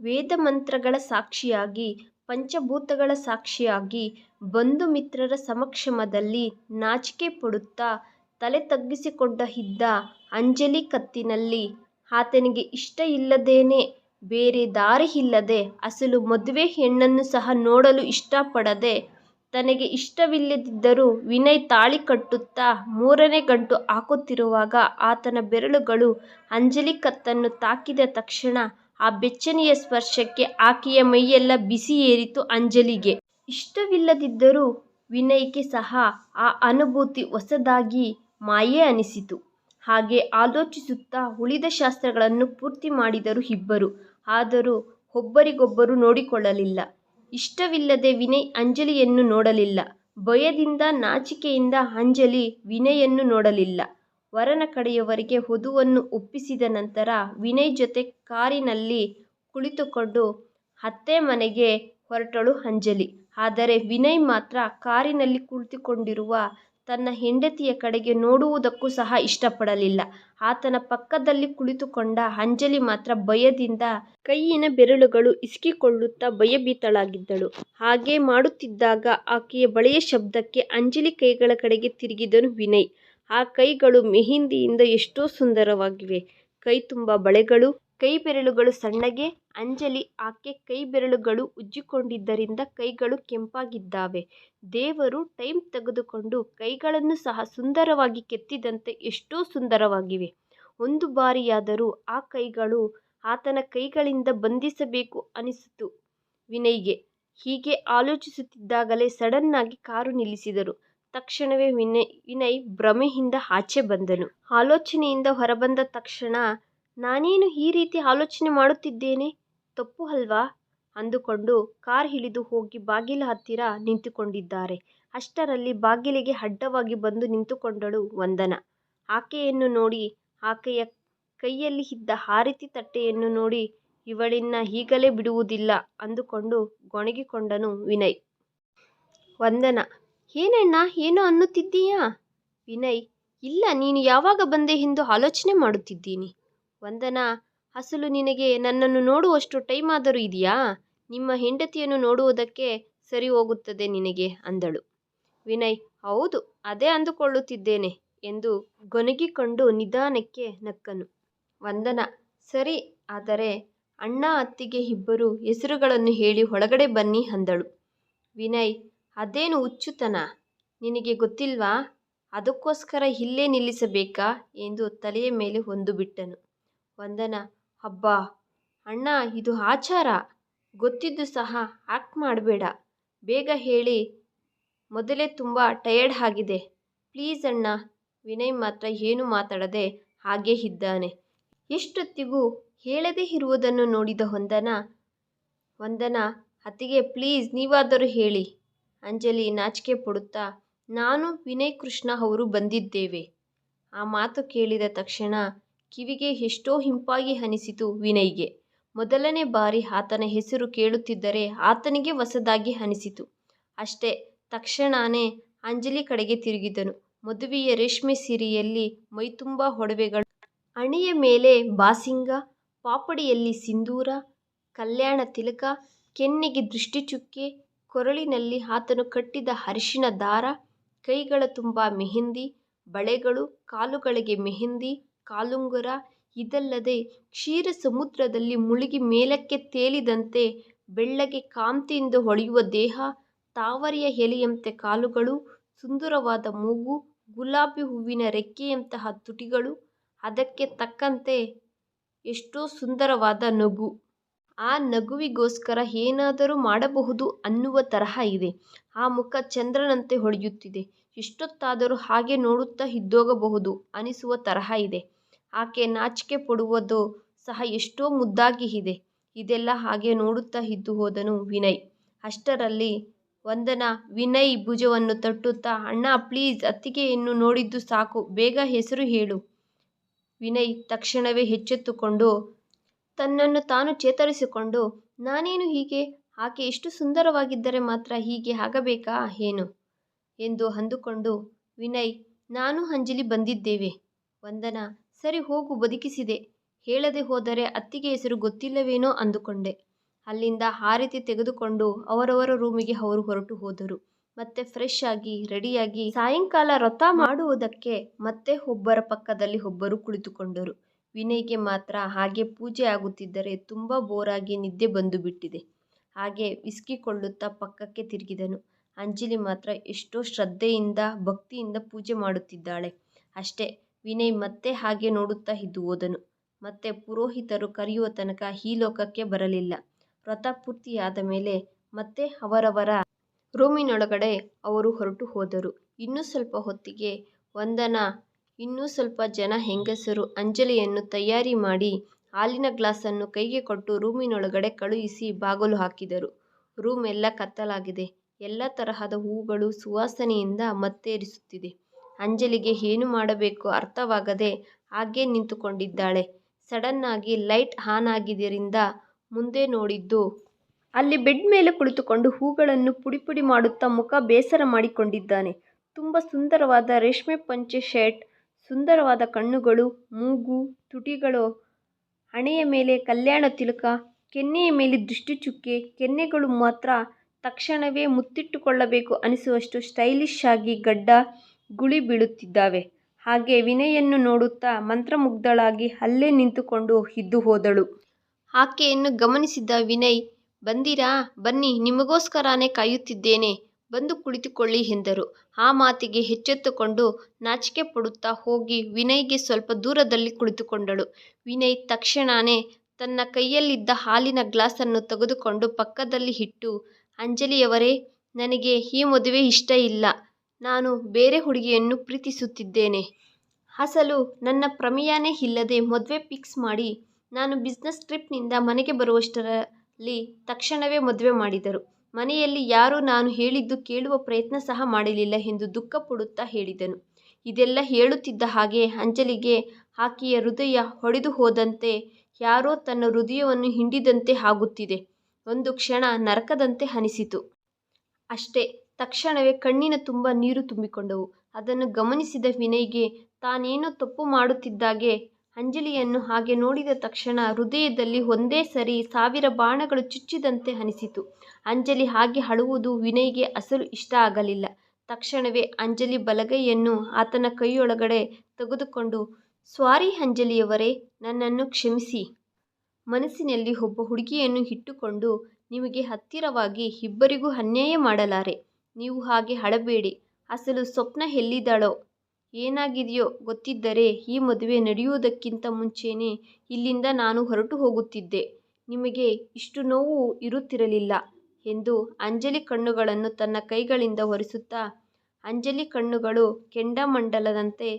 ವೇದಮಂತ್ರಗಳ ಸಾಕ್ಷಿಯಾಗಿ, ಪಂಚಭೂತಗಳ ಸಾಕ್ಷಿಯಾಗಿ ಬಂಧು ಮಿತ್ರರ ಸಮಕ್ಷಮದಲ್ಲಿ ನಾಚಿಕೆ ಪಡುತ್ತಾ ತಲೆ ತಗ್ಗಿಸಿಕೊಂಡ ಇದ್ದ ಅಂಜಲಿ ಕತ್ತಿನಲ್ಲಿ, ಆತನಿಗೆ ಇಷ್ಟ ಇಲ್ಲದೇನೆ, ಬೇರೆ ದಾರಿ ಇಲ್ಲದೆ, ಅಸಲು ಮದುವೆ ಹೆಣ್ಣನ್ನು ಸಹ ನೋಡಲು ಇಷ್ಟಪಡದೆ, ತನಗೆ ಇಷ್ಟವಿಲ್ಲದಿದ್ದರೂ ವಿನಯ್ ತಾಳಿ ಕಟ್ಟುತ್ತಾ ಮೂರನೇ ಗಂಟು ಹಾಕುತ್ತಿರುವಾಗ ಆತನ ಬೆರಳುಗಳು ಅಂಜಲಿ ಕತ್ತನ್ನು ತಾಕಿದ ತಕ್ಷಣ ಆ ಬೆಚ್ಚನೆಯ ಸ್ಪರ್ಶಕ್ಕೆ ಆಕೆಯ ಮೈಯೆಲ್ಲ ಬಿಸಿ ಏರಿತು ಅಂಜಲಿಗೆ. ಇಷ್ಟವಿಲ್ಲದಿದ್ದರೂ ವಿನಯ್ಗೆ ಸಹ ಆ ಅನುಭೂತಿ ಹೊಸದಾಗಿ ಮಾಯೆ ಅನಿಸಿತು ಹಾಗೆ ಆಲೋಚಿಸುತ್ತಾ ಉಳಿದ ಶಾಸ್ತ್ರಗಳನ್ನು ಪೂರ್ತಿ ಮಾಡಿದರು ಇಬ್ಬರು ಆದರೂ ಒಬ್ಬರಿಗೊಬ್ಬರು ನೋಡಿಕೊಳ್ಳಲಿಲ್ಲ. ಇಷ್ಟವಿಲ್ಲದೆ ವಿನಯ್ ಅಂಜಲಿಯನ್ನು ನೋಡಲಿಲ್ಲ. ಭಯದಿಂದ ನಾಚಿಕೆಯಿಂದ ಅಂಜಲಿ ವಿನಯನ್ನು ನೋಡಲಿಲ್ಲ. ವರನ ಕಡೆಯವರಿಗೆ ವಧುವನ್ನು ಒಪ್ಪಿಸಿದ ನಂತರ ವಿನಯ್ ಜೊತೆ ಕಾರಿನಲ್ಲಿ ಕುಳಿತುಕೊಂಡು ಅತ್ತೆ ಮನೆಗೆ ಹೊರಟಳು ಅಂಜಲಿ. ಆದರೆ ವಿನಯ್ ಮಾತ್ರ ಕಾರಿನಲ್ಲಿ ಕುಳಿತುಕೊಂಡಿರುವ ತನ್ನ ಹೆಂಡತಿಯ ಕಡೆಗೆ ನೋಡುವುದಕ್ಕೂ ಸಹ ಇಷ್ಟಪಡಲಿಲ್ಲ. ಆತನ ಪಕ್ಕದಲ್ಲಿ ಕುಳಿತುಕೊಂಡ ಅಂಜಲಿ ಮಾತ್ರ ಭಯದಿಂದ ಕೈಯಿನ ಬೆರಳುಗಳು ಇಸ್ಕಿಕೊಳ್ಳುತ್ತಾ ಭಯಭೀತಳಾಗಿದ್ದಳು. ಹಾಗೆ ಮಾಡುತ್ತಿದ್ದಾಗ ಆಕೆಯ ಬಳೆಯ ಶಬ್ದಕ್ಕೆ ಅಂಜಲಿ ಕೈಗಳ ಕಡೆಗೆ ತಿರುಗಿದನು ವಿನಯ್. ಆ ಕೈಗಳು ಮೆಹೆಂದಿಯಿಂದ ಎಷ್ಟೋ ಸುಂದರವಾಗಿವೆ. ಕೈ ತುಂಬ ಬಳೆಗಳು. ಕೈ ಬೆರಳುಗಳು ಸಣ್ಣಗೆ. ಅಂಜಲಿ ಆಕೆ ಕೈ ಬೆರಳುಗಳು ಉಜ್ಜಿಕೊಂಡಿದ್ದರಿಂದ ಕೈಗಳು ಕೆಂಪಾಗಿದ್ದಾವೆ. ದೇವರು ಟೈಮ್ ತೆಗೆದುಕೊಂಡು ಕೈಗಳನ್ನು ಸಹ ಸುಂದರವಾಗಿ ಕೆತ್ತಿದಂತೆ ಎಷ್ಟೋ ಸುಂದರವಾಗಿವೆ. ಒಂದು ಬಾರಿಯಾದರೂ ಆ ಕೈಗಳು ಆತನ ಕೈಗಳಿಂದ ಬಂಧಿಸಬೇಕು ಅನಿಸಿತು ವಿನಯ್ಗೆ. ಹೀಗೆ ಆಲೋಚಿಸುತ್ತಿದ್ದಾಗಲೇ ಸಡನ್ನಾಗಿ ಕಾರು ನಿಲ್ಲಿಸಿದರು. ತಕ್ಷಣವೇ ವಿನಯ್ ಭ್ರಮೆಯಿಂದ ಆಚೆ ಬಂದನು. ಆಲೋಚನೆಯಿಂದ ಹೊರಬಂದ ತಕ್ಷಣ, ನಾನೇನು ಈ ರೀತಿ ಆಲೋಚನೆ ಮಾಡುತ್ತಿದ್ದೇನೆ ತಪ್ಪು ಅಲ್ವಾ ಅಂದುಕೊಂಡು ಕಾರ್ ಇಳಿದು ಹೋಗಿ ಬಾಗಿಲ ಹತ್ತಿರ ನಿಂತುಕೊಂಡಿದ್ದಾರೆ. ಅಷ್ಟರಲ್ಲಿ ಬಾಗಿಲಿಗೆ ಅಡ್ಡವಾಗಿ ಬಂದು ನಿಂತುಕೊಂಡಳು ವಂದನ ಆಕೆಯನ್ನು ನೋಡಿ, ಆಕೆಯ ಕೈಯಲ್ಲಿ ಇದ್ದ ಆರತಿ ತಟ್ಟೆಯನ್ನು ನೋಡಿ, ಇವಳನ್ನ ಈಗಲೇ ಬಿಡುವುದಿಲ್ಲ ಅಂದುಕೊಂಡು ಗೊಣಗಿಕೊಂಡನು ವಿನಯ್. ವಂದನಾ ಏನಣ್ಣಾ, ಏನು ಅನ್ನುತ್ತಿದ್ದೀಯಾ? ವಿನಯ್, ಇಲ್ಲ, ನೀನು ಯಾವಾಗ ಬಂದೆ ಎಂದು ಆಲೋಚನೆ ಮಾಡುತ್ತಿದ್ದೀನಿ. ವಂದನಾ ಅಸಲು ನಿನಗೆ ನನ್ನನ್ನು ನೋಡುವಷ್ಟು ಟೈಮ್ ಆದರೂ ಇದೆಯಾ? ನಿಮ್ಮ ಹೆಂಡತಿಯನ್ನು ನೋಡುವುದಕ್ಕೆ ಸರಿ ಹೋಗುತ್ತದೆ ನಿನಗೆ, ಅಂದಳು. ವಿನಯ್, ಹೌದು, ಅದೇ ಅಂದುಕೊಳ್ಳುತ್ತಿದ್ದೇನೆ, ಎಂದು ಗೊನಗಿಕೊಂಡು ನಿಧಾನಕ್ಕೆ ನಕ್ಕನು. ವಂದನ, ಸರಿ, ಆದರೆ ಅಣ್ಣ ಅತ್ತಿಗೆ ಇಬ್ಬರು ಹೆಸರುಗಳನ್ನು ಹೇಳಿ ಒಳಗಡೆ ಬನ್ನಿ, ಅಂದಳು. ವಿನಯ್ ಅದೇನು ಹುಚ್ಚುತನ ನಿನಗೆ ಗೊತ್ತಿಲ್ವಾ? ಅದಕ್ಕೋಸ್ಕರ ಇಲ್ಲೇ ನಿಲ್ಲಿಸಬೇಕಾ ಎಂದು ತಲೆಯ ಮೇಲೆ ಒಂದು ಬಿಟ್ಟನು. ವಂದನ, ಅಬ್ಬಾ ಅಣ್ಣ, ಇದು ಆಚಾರ. ಗೊತ್ತಿದ್ದು ಸಹ ಆಕ್ಟ್ ಮಾಡಬೇಡ. ಬೇಗ ಹೇಳಿ ಮೊದಲೇ ತುಂಬ ಟಯರ್ಡ್ ಆಗಿದೆ. ಪ್ಲೀಸ್ ಅಣ್ಣ, ವಿನಯ್ ಮಾತ್ರ ಏನು ಮಾತಾಡದೆ ಹಾಗೇ ಇದ್ದಾನೆ. ಎಷ್ಟೊತ್ತಿಗೂ ಹೇಳದೇ ಇರುವುದನ್ನು ನೋಡಿದ ವಂದನ ವಂದನ, ಅತ್ತಿಗೆ ಪ್ಲೀಸ್ ನೀವಾದರೂ ಹೇಳಿ ಅಂಜಲಿ ನಾಚಿಕೆ ಪಡುತ್ತಾ, ನಾನು ವಿನಯ್ ಕೃಷ್ಣ ಅವರು ಬಂದಿದ್ದೇವೆ. ಆ ಮಾತು ಕೇಳಿದ ತಕ್ಷಣ ಕಿವಿಗೆ ಎಷ್ಟೋ ಹಿಂಪಾಗಿ ಅನಿಸಿತು ವಿನಯ್ಗೆ. ಮೊದಲನೇ ಬಾರಿ ಆತನ ಹೆಸರು ಕೇಳುತ್ತಿದ್ದರೆ ಆತನಿಗೆ ಹೊಸದಾಗಿ ಅನಿಸಿತು ಅಷ್ಟೇ. ತಕ್ಷಣನೇ ಅಂಜಲಿ ಕಡೆಗೆ ತಿರುಗಿದನು. ಮದುವೆಯ ರೇಷ್ಮೆ ಸಿರಿಯಲ್ಲಿ ಮೈತುಂಬ ಒಡವೆಗಳು. ಅಣಿಯ ಮೇಲೆ ಬಾಸಿಂಗ. ಪಾಪಡಿಯಲ್ಲಿ ಸಿಂಧೂರ. ಕಲ್ಯಾಣ ತಿಲಕ. ಕೆನ್ನೆಗೆ ದೃಷ್ಟಿಚುಕ್ಕೆ. ಕೊರಳಿನಲ್ಲಿ ಆತನು ಕಟ್ಟಿದ ಅರಿಶಿನ ದಾರ. ಕೈಗಳ ತುಂಬ ಮೆಹಂದಿ. ಬಳೆಗಳು. ಕಾಲುಗಳಿಗೆ ಮೆಹಂದಿ. ಕಾಲುಂಗುರ. ಇದಲ್ಲದೆ ಕ್ಷೀರ ಸಮುದ್ರದಲ್ಲಿ ಮುಳುಗಿ ಮೇಲಕ್ಕೆ ತೇಲಿದಂತೆ ಬೆಳ್ಳಗೆ ಕಾಂತಿಯಿಂದ ಹೊಳೆಯುವ ದೇಹ. ತಾವರೆಯ ಎಲೆಯಂತೆ ಕಾಲುಗಳು. ಸುಂದರವಾದ ಮೂಗು. ಗುಲಾಬಿ ಹೂವಿನ ರೆಕ್ಕೆಯಂತಹ ತುಟಿಗಳು. ಅದಕ್ಕೆ ತಕ್ಕಂತೆ ಎಷ್ಟೋ ಸುಂದರವಾದ ನಗು. ಆ ನಗುವಿಗೋಸ್ಕರ ಏನಾದರೂ ಮಾಡಬಹುದು ಅನ್ನುವ ತರಹ ಇದೆ. ಆ ಮುಖ ಚಂದ್ರನಂತೆ ಹೊಳೆಯುತ್ತಿದೆ. ಎಷ್ಟೊತ್ತಾದರೂ ಹಾಗೆ ನೋಡುತ್ತಾ ಇದ್ದೋಗಬಹುದು ಅನಿಸುವ ತರಹ ಇದೆ. ಆಕೆ ನಾಚಿಕೆ ಪಡುವುದು ಸಹ ಎಷ್ಟೋ ಮುದ್ದಾಗಿ ಇದೆ. ಇದೆಲ್ಲ ಹಾಗೆ ನೋಡುತ್ತಾ ಇದ್ದು ಹೋದನು ವಿನಯ್. ಅಷ್ಟರಲ್ಲಿ ವಂದನ ವಿನಯ್ ಭುಜವನ್ನು ತಟ್ಟುತ್ತಾ, ಅಣ್ಣ, ಪ್ಲೀಸ್, ಅತ್ತಿಗೆಯನ್ನು ನೋಡಿದ್ದು ಸಾಕು ಬೇಗ ಹೆಸರು ಹೇಳು. ವಿನಯ್ ತಕ್ಷಣವೇ ಎಚ್ಚೆತ್ತುಕೊಂಡು ತನ್ನನ್ನು ತಾನು ಚೇತರಿಸಿಕೊಂಡು, ನಾನೇನು ಹೀಗೆ ಆಕೆ ಎಷ್ಟು ಸುಂದರವಾಗಿದ್ದರೆ ಮಾತ್ರ ಹೀಗೆ ಆಗಬೇಕಾ ಏನು? ಎಂದು ಅಂದುಕೊಂಡು, ವಿನಯ್, ನಾನು ಅಂಜಲಿ ಬಂದಿದ್ದೇವೆ. ವಂದನಾ, ಸರಿ ಹೋಗು, ಬದುಕಿಸಿದೆ ಹೇಳದೆ ಹೋದರೆ ಅತ್ತಿಗೆ ಹೆಸರು ಗೊತ್ತಿಲ್ಲವೇನೋ ಅಂದುಕೊಂಡೆ. ಅಲ್ಲಿಂದ ಆರತಿ ತೆಗೆದುಕೊಂಡು ಅವರವರ ರೂಮಿಗೆ ಅವರು ಹೊರಟು ಹೋದರು. ಮತ್ತೆ ಫ್ರೆಶ್ ಆಗಿ ರೆಡಿಯಾಗಿ ಸಾಯಂಕಾಲ ವ್ರತ ಮಾಡುವುದಕ್ಕೆ ಮತ್ತೆ ಒಬ್ಬರ ಪಕ್ಕದಲ್ಲಿ ಒಬ್ಬರು ಕುಳಿತುಕೊಂಡರು. ವಿನಯ್ಗೆ ಮಾತ್ರ ಹಾಗೆ ಪೂಜೆ ಆಗುತ್ತಿದ್ದರೆ ತುಂಬ ಬೋರಾಗಿ ನಿದ್ದೆ ಬಂದುಬಿಟ್ಟಿದೆ. ಹಾಗೆ ವಿಸ್ಕಿ ಕೊಳ್ಳುತ್ತಾ ಪಕ್ಕಕ್ಕೆ ತಿರುಗಿದನು. ಅಂಜಲಿ ಮಾತ್ರ ಎಷ್ಟೋ ಶ್ರದ್ಧೆಯಿಂದ, ಭಕ್ತಿಯಿಂದ ಪೂಜೆ ಮಾಡುತ್ತಿದ್ದಾಳೆ. ಅಷ್ಟೇ ವಿನಯ್ ಮತ್ತೆ ಹಾಗೆ ನೋಡುತ್ತಾ ಇದ್ದು ಹೋದನು. ಮತ್ತೆ ಪುರೋಹಿತರು ಕರೆಯುವ ತನಕ ಈ ಲೋಕಕ್ಕೆ ಬರಲಿಲ್ಲ. ವ್ರತ ಪೂರ್ತಿಯಾದ ಮೇಲೆ ಮತ್ತೆ ಅವರವರ ರೂಮಿನೊಳಗಡೆ ಅವರು ಹೊರಟು ಹೋದರು. ಇನ್ನೂ ಸ್ವಲ್ಪ ಹೊತ್ತಿಗೆ ವಂದನಾ ಇನ್ನೂ ಸ್ವಲ್ಪ ಜನ ಹೆಂಗಸರು ಅಂಜಲಿಯನ್ನು ತಯಾರಿ ಮಾಡಿ ಹಾಲಿನ ಗ್ಲಾಸನ್ನು ಕೈಗೆ ಕೊಟ್ಟು ರೂಮಿನೊಳಗಡೆ ಕಳುಹಿಸಿ ಬಾಗಿಲು ಹಾಕಿದರು. ರೂಮ್ ಎಲ್ಲ ಕತ್ತಲಾಗಿದೆ. ಎಲ್ಲ ತರಹದ ಹೂಗಳು ಸುವಾಸನೆಯಿಂದ ಮತ್ತೇರಿಸುತ್ತಿದೆ. ಅಂಜಲಿಗೆ ಏನು ಮಾಡಬೇಕು ಅರ್ಥವಾಗದೆ ಹಾಗೇ ನಿಂತುಕೊಂಡಿದ್ದಾಳೆ. ಸಡನ್ ಆಗಿ ಲೈಟ್ ಆನ್ ಆಗಿದ್ದರಿಂದ ಮುಂದೆ ನೋಡಿದ್ದು. ಅಲ್ಲಿ ಬೆಡ್ ಮೇಲೆ ಕುಳಿತುಕೊಂಡು ಹೂವುಗಳನ್ನು ಪುಡಿಪುಡಿ ಮಾಡುತ್ತಾ ಮುಖ ಬೇಸರ ಮಾಡಿಕೊಂಡಿದ್ದಾನೆ. ತುಂಬಾ ಸುಂದರವಾದ ರೇಷ್ಮೆ ಪಂಚೆ ಶರ್ಟ್, ಸುಂದರವಾದ ಕಣ್ಣುಗಳು, ಮೂಗು, ತುಟಿಗಳು, ಹಣೆಯ ಮೇಲೆ ಕಲ್ಯಾಣ ತಿಲಕ, ಕೆನ್ನೆಯ ಮೇಲೆ ದೃಷ್ಟಿ ಚುಕ್ಕೆ, ಕೆನ್ನೆಗಳು ಮಾತ್ರ ತಕ್ಷಣವೇ ಮುತ್ತಿಟ್ಟುಕೊಳ್ಳಬೇಕು ಅನಿಸುವಷ್ಟು ಸ್ಟೈಲಿಶ್ ಆಗಿ ಗಡ್ಡ ಗುಳಿ ಬೀಳುತ್ತಿದ್ದಾವೆ. ಹಾಗೆ ವಿನಯನ್ನು ನೋಡುತ್ತಾ ಮಂತ್ರಮುಗ್ಧಳಾಗಿ ಅಲ್ಲೇ ನಿಂತುಕೊಂಡು ಇದ್ದು ಹೋದಳು. ಆಕೆಯನ್ನು ಗಮನಿಸಿದ ವಿನಯ್ ಬಂದಿರಾ ಬನ್ನಿ ನಿಮಗೋಸ್ಕರನೇ ಕಾಯುತ್ತಿದ್ದೇನೆ ಬಂದು ಕುಳಿತುಕೊಳ್ಳಿ ಎಂದರು. ಆ ಮಾತಿಗೆ ಎಚ್ಚೆತ್ತುಕೊಂಡು ನಾಚಿಕೆ ಪಡುತ್ತಾ ಹೋಗಿ ವಿನಯ್ಗೆ ಸ್ವಲ್ಪ ದೂರದಲ್ಲಿ ಕುಳಿತುಕೊಂಡಳು. ವಿನಯ್ ತಕ್ಷಣನೇ ತನ್ನ ಕೈಯಲ್ಲಿದ್ದ ಹಾಲಿನ ಗ್ಲಾಸನ್ನು ತೆಗೆದುಕೊಂಡು ಪಕ್ಕದಲ್ಲಿ ಇಟ್ಟು, ಅಂಜಲಿಯವರೇ, ನನಗೆ ಈ ಮದುವೆ ಇಷ್ಟ ಇಲ್ಲ. ನಾನು ಬೇರೆ ಹುಡುಗಿಯನ್ನು ಪ್ರೀತಿಸುತ್ತಿದ್ದೇನೆ. ಅಸಲು ನನ್ನ ಪ್ರಮೇಯನೇ ಇಲ್ಲದೆ ಮದುವೆ ಫಿಕ್ಸ್ ಮಾಡಿ ನಾನು ಬಿಸ್ನೆಸ್ ಟ್ರಿಪ್ನಿಂದ ಮನೆಗೆ ಬರುವಷ್ಟರಲ್ಲಿ ತಕ್ಷಣವೇ ಮದುವೆ ಮಾಡಿದರು. ಮನೆಯಲ್ಲಿ ಯಾರೂ ನಾನು ಹೇಳಿದ್ದು ಕೇಳುವ ಪ್ರಯತ್ನ ಸಹ ಮಾಡಲಿಲ್ಲ ಎಂದು ದುಃಖ ಪಡುತ್ತಾ ಹೇಳಿದನು. ಇದೆಲ್ಲ ಹೇಳುತ್ತಿದ್ದ ಹಾಗೆ ಅಂಜಲಿಗೆ ಆಕೆಯ ಹೃದಯ ಹೊಡೆದು ಹೋದಂತೆ ಯಾರೋ ತನ್ನ ಹೃದಯವನ್ನು ಹಿಂಡಿದಂತೆ ಆಗುತ್ತಿದೆ. ಒಂದು ಕ್ಷಣ ನರಕದಂತೆ ಅನಿಸಿತು. ಅಷ್ಟೇ, ತಕ್ಷಣವೇ ಕಣ್ಣಿನ ತುಂಬ ನೀರು ತುಂಬಿಕೊಂಡವು. ಅದನ್ನು ಗಮನಿಸಿದ ವಿನಯ್ಗೆ ತಾನೇನೋ ತಪ್ಪು ಮಾಡುತ್ತಿದ್ದಾಗೆ ಅಂಜಲಿಯನ್ನು ಹಾಗೆ ನೋಡಿದ ತಕ್ಷಣ ಹೃದಯದಲ್ಲಿ ಒಂದೇ ಸರಿ ಸಾವಿರ ಬಾಣಗಳು ಚುಚ್ಚಿದಂತೆ ಅನಿಸಿತು. ಅಂಜಲಿ ಹಾಗೆ ಅಳುವುದು ವಿನಯ್ಗೆ ಅಸಲು ಇಷ್ಟ ಆಗಲಿಲ್ಲ. ತಕ್ಷಣವೇ ಅಂಜಲಿ ಬಲಗೈಯನ್ನು ಆತನ ಕೈಯೊಳಗಡೆ ತೆಗೆದುಕೊಂಡು, ಸ್ವಾರಿ ಅಂಜಲಿಯವರೇ, ನನ್ನನ್ನು ಕ್ಷಮಿಸಿ. ಮನಸ್ಸಿನಲ್ಲಿ ಒಬ್ಬ ಹುಡುಗಿಯನ್ನು ಇಟ್ಟುಕೊಂಡು ನಿಮಗೆ ಹತ್ತಿರವಾಗಿ ಇಬ್ಬರಿಗೂ ಅನ್ಯಾಯ ಮಾಡಲಾರೆ. ನೀವು ಹಾಗೆ ಅಳಬೇಡಿ. ಅಸಲು ಸ್ವಪ್ನ ಎಲ್ಲಿದ್ದಾಳೋ ಏನಾಗಿದೆಯೋ ಗೊತ್ತಿದ್ದರೆ ಈ ಮದುವೆ ನಡೆಯುವುದಕ್ಕಿಂತ ಮುಂಚೆಯೇ ಇಲ್ಲಿಂದ ನಾನು ಹೊರಟು ಹೋಗುತ್ತಿದ್ದೆ. ನಿಮಗೆ ಇಷ್ಟು ನೋವು ಇರುತ್ತಿರಲಿಲ್ಲ ಎಂದು ಅಂಜಲಿ ಕಣ್ಣುಗಳನ್ನು ತನ್ನ ಕೈಗಳಿಂದ ಒರೆಸುತ್ತಾ, ಅಂಜಲಿ ಕಣ್ಣುಗಳು ಕೆಂಡಾಮಂಡಲದಂತೆ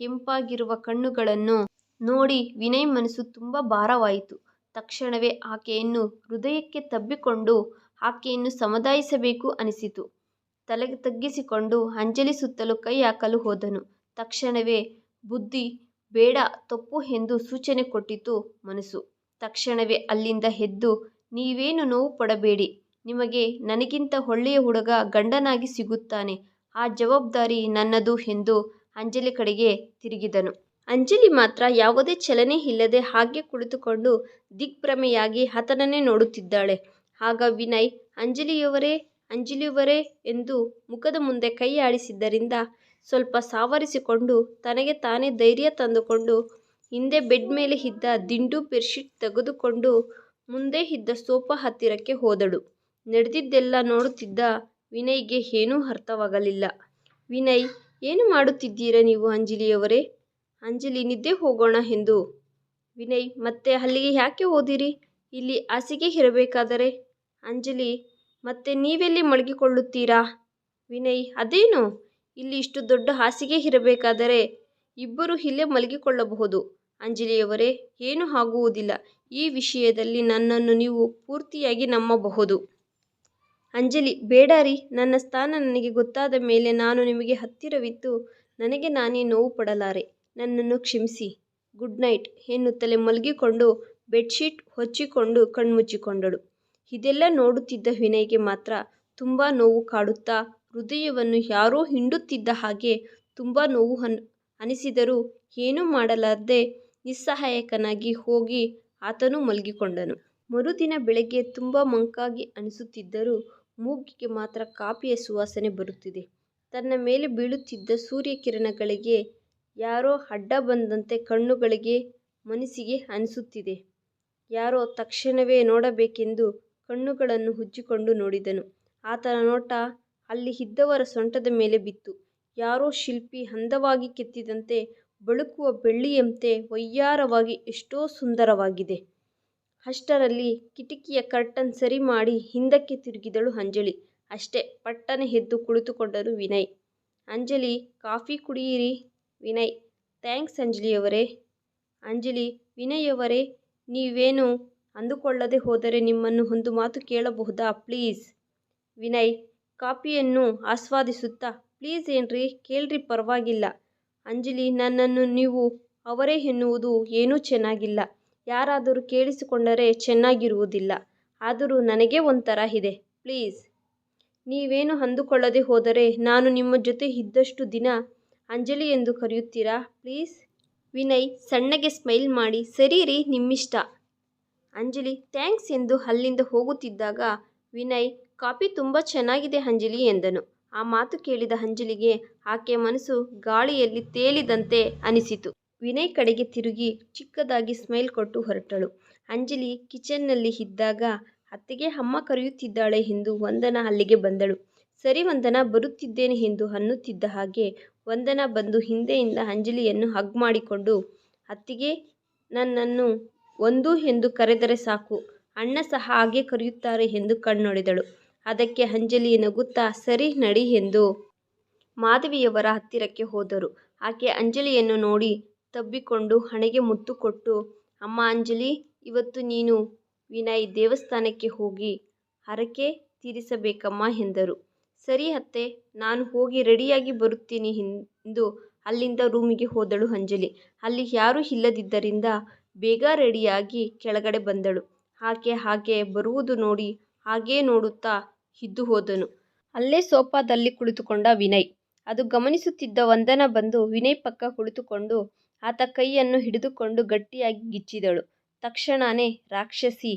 ಕೆಂಪಾಗಿರುವ ಕಣ್ಣುಗಳನ್ನು ನೋಡಿ ವಿನಯ್ ಮನಸ್ಸು ತುಂಬಾ ಭಾರವಾಯಿತು. ತಕ್ಷಣವೇ ಆಕೆಯನ್ನು ಹೃದಯಕ್ಕೆ ತಬ್ಬಿಕೊಂಡು ಆಕೆಯನ್ನು ಸಮಾಧಾನಿಸಬೇಕು ಅನಿಸಿತು. ತಲೆ ತಗ್ಗಿಸಿಕೊಂಡು ಅಂಜಲಿ ಸುತ್ತಲೂ ಕೈ ಹಾಕಲು ಹೋದನು. ತಕ್ಷಣವೇ ಬುದ್ಧಿ ಬೇಡ ತಪ್ಪು ಎಂದು ಸೂಚನೆ ಕೊಟ್ಟಿತು ಮನಸ್ಸು. ತಕ್ಷಣವೇ ಅಲ್ಲಿಂದ ಎದ್ದು, ನೀವೇನು ನೋವು ಪಡಬೇಡಿ. ನಿಮಗೆ ನನಗಿಂತ ಒಳ್ಳೆಯ ಹುಡುಗ ಗಂಡನಾಗಿ ಸಿಗುತ್ತಾನೆ. ಆ ಜವಾಬ್ದಾರಿ ನನ್ನದು ಎಂದು ಅಂಜಲಿ ಕಡೆಗೆ ತಿರುಗಿದನು. ಅಂಜಲಿ ಮಾತ್ರ ಯಾವುದೇ ಚಲನೆ ಇಲ್ಲದೆ ಹಾಗೆ ಕುಳಿತುಕೊಂಡು ದಿಗ್ಭ್ರಮೆಯಾಗಿ ಆತನನ್ನೇ ನೋಡುತ್ತಿದ್ದಾಳೆ. ಆಗ ವಿನಯ್, ಅಂಜಲಿಯವರೇ ಅಂಜಲಿಯವರೇ ಎಂದು ಮುಖದ ಮುಂದೆ ಕೈ ಆಡಿಸಿದ್ದರಿಂದ ಸ್ವಲ್ಪ ಸಾವರಿಸಿಕೊಂಡು ತನಗೆ ತಾನೇ ಧೈರ್ಯ ತಂದುಕೊಂಡು ಹಿಂದೆ ಬೆಡ್ ಮೇಲೆ ಇದ್ದ ದಿಂಡು ಬೆಡ್ಶೀಟ್ ತೆಗೆದುಕೊಂಡು ಮುಂದೆ ಇದ್ದ ಸೋಫಾ ಹತ್ತಿರಕ್ಕೆ ಹೋದಳು. ನಡೆದಿದ್ದೆಲ್ಲ ನೋಡುತ್ತಿದ್ದ ವಿನಯ್ಗೆ ಏನೂ ಅರ್ಥವಾಗಲಿಲ್ಲ. ವಿನಯ್, ಏನು ಮಾಡುತ್ತಿದ್ದೀರಾ ನೀವು ಅಂಜಲಿಯವರೇ. ಅಂಜಲಿ, ನಿದ್ದೆ ಹೋಗೋಣ ಎಂದು ವಿನಯ್, ಮತ್ತೆ ಅಲ್ಲಿಗೆ ಯಾಕೆ ಓದಿರಿ ಇಲ್ಲಿ ಹಾಸಿಗೆ ಇರಬೇಕಾದರೆ ಅಂಜಲಿ, ಮತ್ತೆ ನೀವೆಲ್ಲಿ ಮಲಗಿಕೊಳ್ಳುತ್ತೀರಾ. ವಿನಯ್, ಅದೇನು ಇಲ್ಲಿ ಇಷ್ಟು ದೊಡ್ಡ ಹಾಸಿಗೆ ಇರಬೇಕಾದರೆ ಇಬ್ಬರು ಇಲ್ಲೇ ಮಲಗಿಕೊಳ್ಳಬಹುದು. ಅಂಜಲಿಯವರೇ, ಏನೂ ಆಗುವುದಿಲ್ಲ. ಈ ವಿಷಯದಲ್ಲಿ ನನ್ನನ್ನು ನೀವು ಪೂರ್ತಿಯಾಗಿ ನಂಬಬಹುದು. ಅಂಜಲಿ ಬೇಡಾರಿ ನನ್ನ ಸ್ಥಾನ ನನಗೆ ಗೊತ್ತಾದ ಮೇಲೆ ನಾನು ನಿಮಗೆ ಹತ್ತಿರವಿದ್ದು ನನಗೆ ನಾನೇ ನೋವು ಪಡಲಾರೆ. ನನ್ನನ್ನು ಕ್ಷಮಿಸಿ. ಗುಡ್ ನೈಟ್ ಎನ್ನುತ್ತಲೇ ಮಲಗಿಕೊಂಡು ಬೆಡ್ಶೀಟ್ ಹೊಚ್ಚಿಕೊಂಡು ಕಣ್ಮುಚ್ಚಿಕೊಂಡಳು. ಇದೆಲ್ಲ ನೋಡುತ್ತಿದ್ದ ವಿನಯ್ಗೆ ಮಾತ್ರ ತುಂಬ ನೋವು ಕಾಡುತ್ತಾ ಹೃದಯವನ್ನು ಯಾರೋ ಹಿಂಡುತ್ತಿದ್ದ ಹಾಗೆ ತುಂಬ ನೋವು ಅನ್ ಅನಿಸಿದರೂ ಏನೂ ಮಾಡಲಾರದೆ ನಿಸ್ಸಹಾಯಕನಾಗಿ ಹೋಗಿ ಆತನೂ ಮಲಗಿಕೊಂಡನು. ಮರುದಿನ ಬೆಳಗ್ಗೆ ತುಂಬ ಮಂಕಾಗಿ ಅನಿಸುತ್ತಿದ್ದರೂ ಮೂಗಿಗೆ ಮಾತ್ರ ಕಾಫಿಯ ಸುವಾಸನೆ ಬರುತ್ತಿದೆ. ತನ್ನ ಮೇಲೆ ಬೀಳುತ್ತಿದ್ದ ಸೂರ್ಯಕಿರಣಗಳಿಗೆ ಯಾರೋ ಅಡ್ಡ ಬಂದಂತೆ ಕಣ್ಣುಗಳಿಗೆ, ಮನಸ್ಸಿಗೆ ಅನಿಸುತ್ತಿದೆ. ಯಾರೋ ತಕ್ಷಣವೇ ನೋಡಬೇಕೆಂದು ಕಣ್ಣುಗಳನ್ನು ಉಜ್ಜಿಕೊಂಡು ನೋಡಿದನು. ಆತನ ನೋಟ ಅಲ್ಲಿ ಇದ್ದವರ ಸೊಂಟದ ಮೇಲೆ ಬಿತ್ತು. ಯಾರೋ ಶಿಲ್ಪಿ ಅಂದವಾಗಿ ಕೆತ್ತಿದಂತೆ ಬಳುಕುವ ಬೆಳ್ಳಿಯಂತೆ ವಯ್ಯಾರವಾಗಿ ಎಷ್ಟೋ ಸುಂದರವಾಗಿದೆ. ಅಷ್ಟರಲ್ಲಿ ಕಿಟಕಿಯ ಕರ್ಟನ್ ಸರಿ ಮಾಡಿ ಹಿಂದಕ್ಕೆ ತಿರುಗಿದಳು ಅಂಜಲಿ. ಅಷ್ಟೇ ಪಟ್ಟನೆ ಎದ್ದು ಕುಳಿತುಕೊಂಡರು ವಿನಯ್. ಅಂಜಲಿ, ಕಾಫಿ ಕುಡಿಯಿರಿ ವಿನಯ್ ಥ್ಯಾಂಕ್ಸ್ ಅಂಜಲಿಯವರೇ. ಅಂಜಲಿ, ವಿನಯ್ ನೀವೇನು ಅಂದುಕೊಳ್ಳದೆ ಹೋದರೆ ನಿಮ್ಮನ್ನು ಒಂದು ಮಾತು ಕೇಳಬಹುದಾ ಪ್ಲೀಸ್ ವಿನಯ್ ಕಾಫಿಯನ್ನು ಆಸ್ವಾದಿಸುತ್ತಾ, ಪ್ಲೀಸ್ ಏನ್ರಿ, ಕೇಳ್ರಿ ಪರವಾಗಿಲ್ಲ ಅಂಜಲಿ, ನನ್ನನ್ನು ನೀವು ಅವರೇ ಎನ್ನುವುದು ಏನೂ ಚೆನ್ನಾಗಿಲ್ಲ. ಯಾರಾದರೂ ಕೇಳಿಸಿಕೊಂಡರೆ ಚೆನ್ನಾಗಿರುವುದಿಲ್ಲ. ಆದರೂ ನನಗೆ ಒಂಥರ ಇದೆ. ಪ್ಲೀಸ್ ನೀವೇನು ಅಂದುಕೊಳ್ಳದೆ ಹೋದರೆ ನಾನು ನಿಮ್ಮ ಜೊತೆ ಇದ್ದಷ್ಟು ದಿನ ಅಂಜಲಿ ಎಂದು ಕರೆಯುತ್ತೀರಾ ಪ್ಲೀಸ್. ವಿನಯ್, ಸಣ್ಣಗೆ ಸ್ಮೈಲ್ ಮಾಡಿ, ಸರಿ ರೀ, ನಿಮ್ಮಿಷ್ಟ. ಅಂಜಲಿ, ಥ್ಯಾಂಕ್ಸ್ ಎಂದು ಅಲ್ಲಿಂದ ಹೋಗುತ್ತಿದ್ದಾಗ ವಿನಯ್ ಕಾಫಿ ತುಂಬ ಚೆನ್ನಾಗಿದೆ ಅಂಜಲಿ ಎಂದನು. ಆ ಮಾತು ಕೇಳಿದ ಅಂಜಲಿಗೆ ಆಕೆಯ ಮನಸ್ಸು ಗಾಳಿಯಲ್ಲಿ ತೇಲಿದಂತೆ ಅನಿಸಿತು. ವಿನಯ್ ಕಡೆಗೆ ತಿರುಗಿ ಚಿಕ್ಕದಾಗಿ ಸ್ಮೈಲ್ ಕೊಟ್ಟು ಹೊರಟಳು. ಅಂಜಲಿ ಕಿಚನ್ನಲ್ಲಿ ಇದ್ದಾಗ, ಅತ್ತಿಗೆ ಅಮ್ಮ ಕರೆಯುತ್ತಿದ್ದಾಳೆ ಎಂದು ವಂದನ ಅಲ್ಲಿಗೆ ಬಂದಳು. ಸರಿ ವಂದನ, ಬರುತ್ತಿದ್ದೇನೆ ಎಂದು ಅನ್ನುತ್ತಿದ್ದ ಹಾಗೆ ವಂದನ ಬಂದು ಹಿಂದೆಯಿಂದ ಅಂಜಲಿಯನ್ನು ಹಗ್ ಮಾಡಿಕೊಂಡು, ಅತ್ತಿಗೆ ನನ್ನನ್ನು ಒಂದು ಎಂದು ಕರೆದರೆ ಸಾಕು ಅಣ್ಣ ಸಹ ಹಾಗೆ ಕರೆಯುತ್ತಾರೆ ಎಂದು ಕಣ್ಣೊಡೆದಳು. ಅದಕ್ಕೆ ಅಂಜಲಿ ನಗುತ್ತಾ, ಸರಿ, ನಡಿ ಎಂದು ಮಾಧವಿಯವರ ಹತ್ತಿರಕ್ಕೆ ಹೋದರು. ಆಕೆ ಅಂಜಲಿಯನ್ನು ನೋಡಿ ತಬ್ಬಿಕೊಂಡು ಹಣೆಗೆ ಮುತ್ತು ಕೊಟ್ಟು, ಅಮ್ಮ ಅಂಜಲಿ, ಇವತ್ತು ನೀನು ವಿನಯ್ ದೇವಸ್ಥಾನಕ್ಕೆ ಹೋಗಿ ಹರಕೆ ತೀರಿಸಬೇಕಮ್ಮ ಎಂದರು. ಸರಿ ಅತ್ತೆ, ನಾನು ಹೋಗಿ ರೆಡಿಯಾಗಿ ಬರುತ್ತೀನಿ ಎಂದು ಅಲ್ಲಿಂದ ರೂಮಿಗೆ ಹೋದಳು ಅಂಜಲಿ. ಅಲ್ಲಿ ಯಾರೂ ಇಲ್ಲದಿದ್ದರಿಂದ ಬೇಗ ರೆಡಿಯಾಗಿ ಕೆಳಗಡೆ ಬಂದಳು. ಆಕೆ ಹಾಗೆ ಬರುವುದು ನೋಡಿ ಹಾಗೇ ನೋಡುತ್ತಾ ಇದ್ದುಹೋದನು. ಅಲ್ಲೇ ಸೋಫಾದಲ್ಲಿ ಕುಳಿತುಕೊಂಡ ವಿನಯ್. ಅದು ಗಮನಿಸುತ್ತಿದ್ದ ವಂದನ ಬಂದು ವಿನಯ್ ಪಕ್ಕ ಕುಳಿತುಕೊಂಡು ಆತ ಕೈಯನ್ನು ಹಿಡಿದುಕೊಂಡು ಗಟ್ಟಿಯಾಗಿ ಗಿಚ್ಚಿದಳು. ತಕ್ಷಣನೇ, ರಾಕ್ಷಸಿ,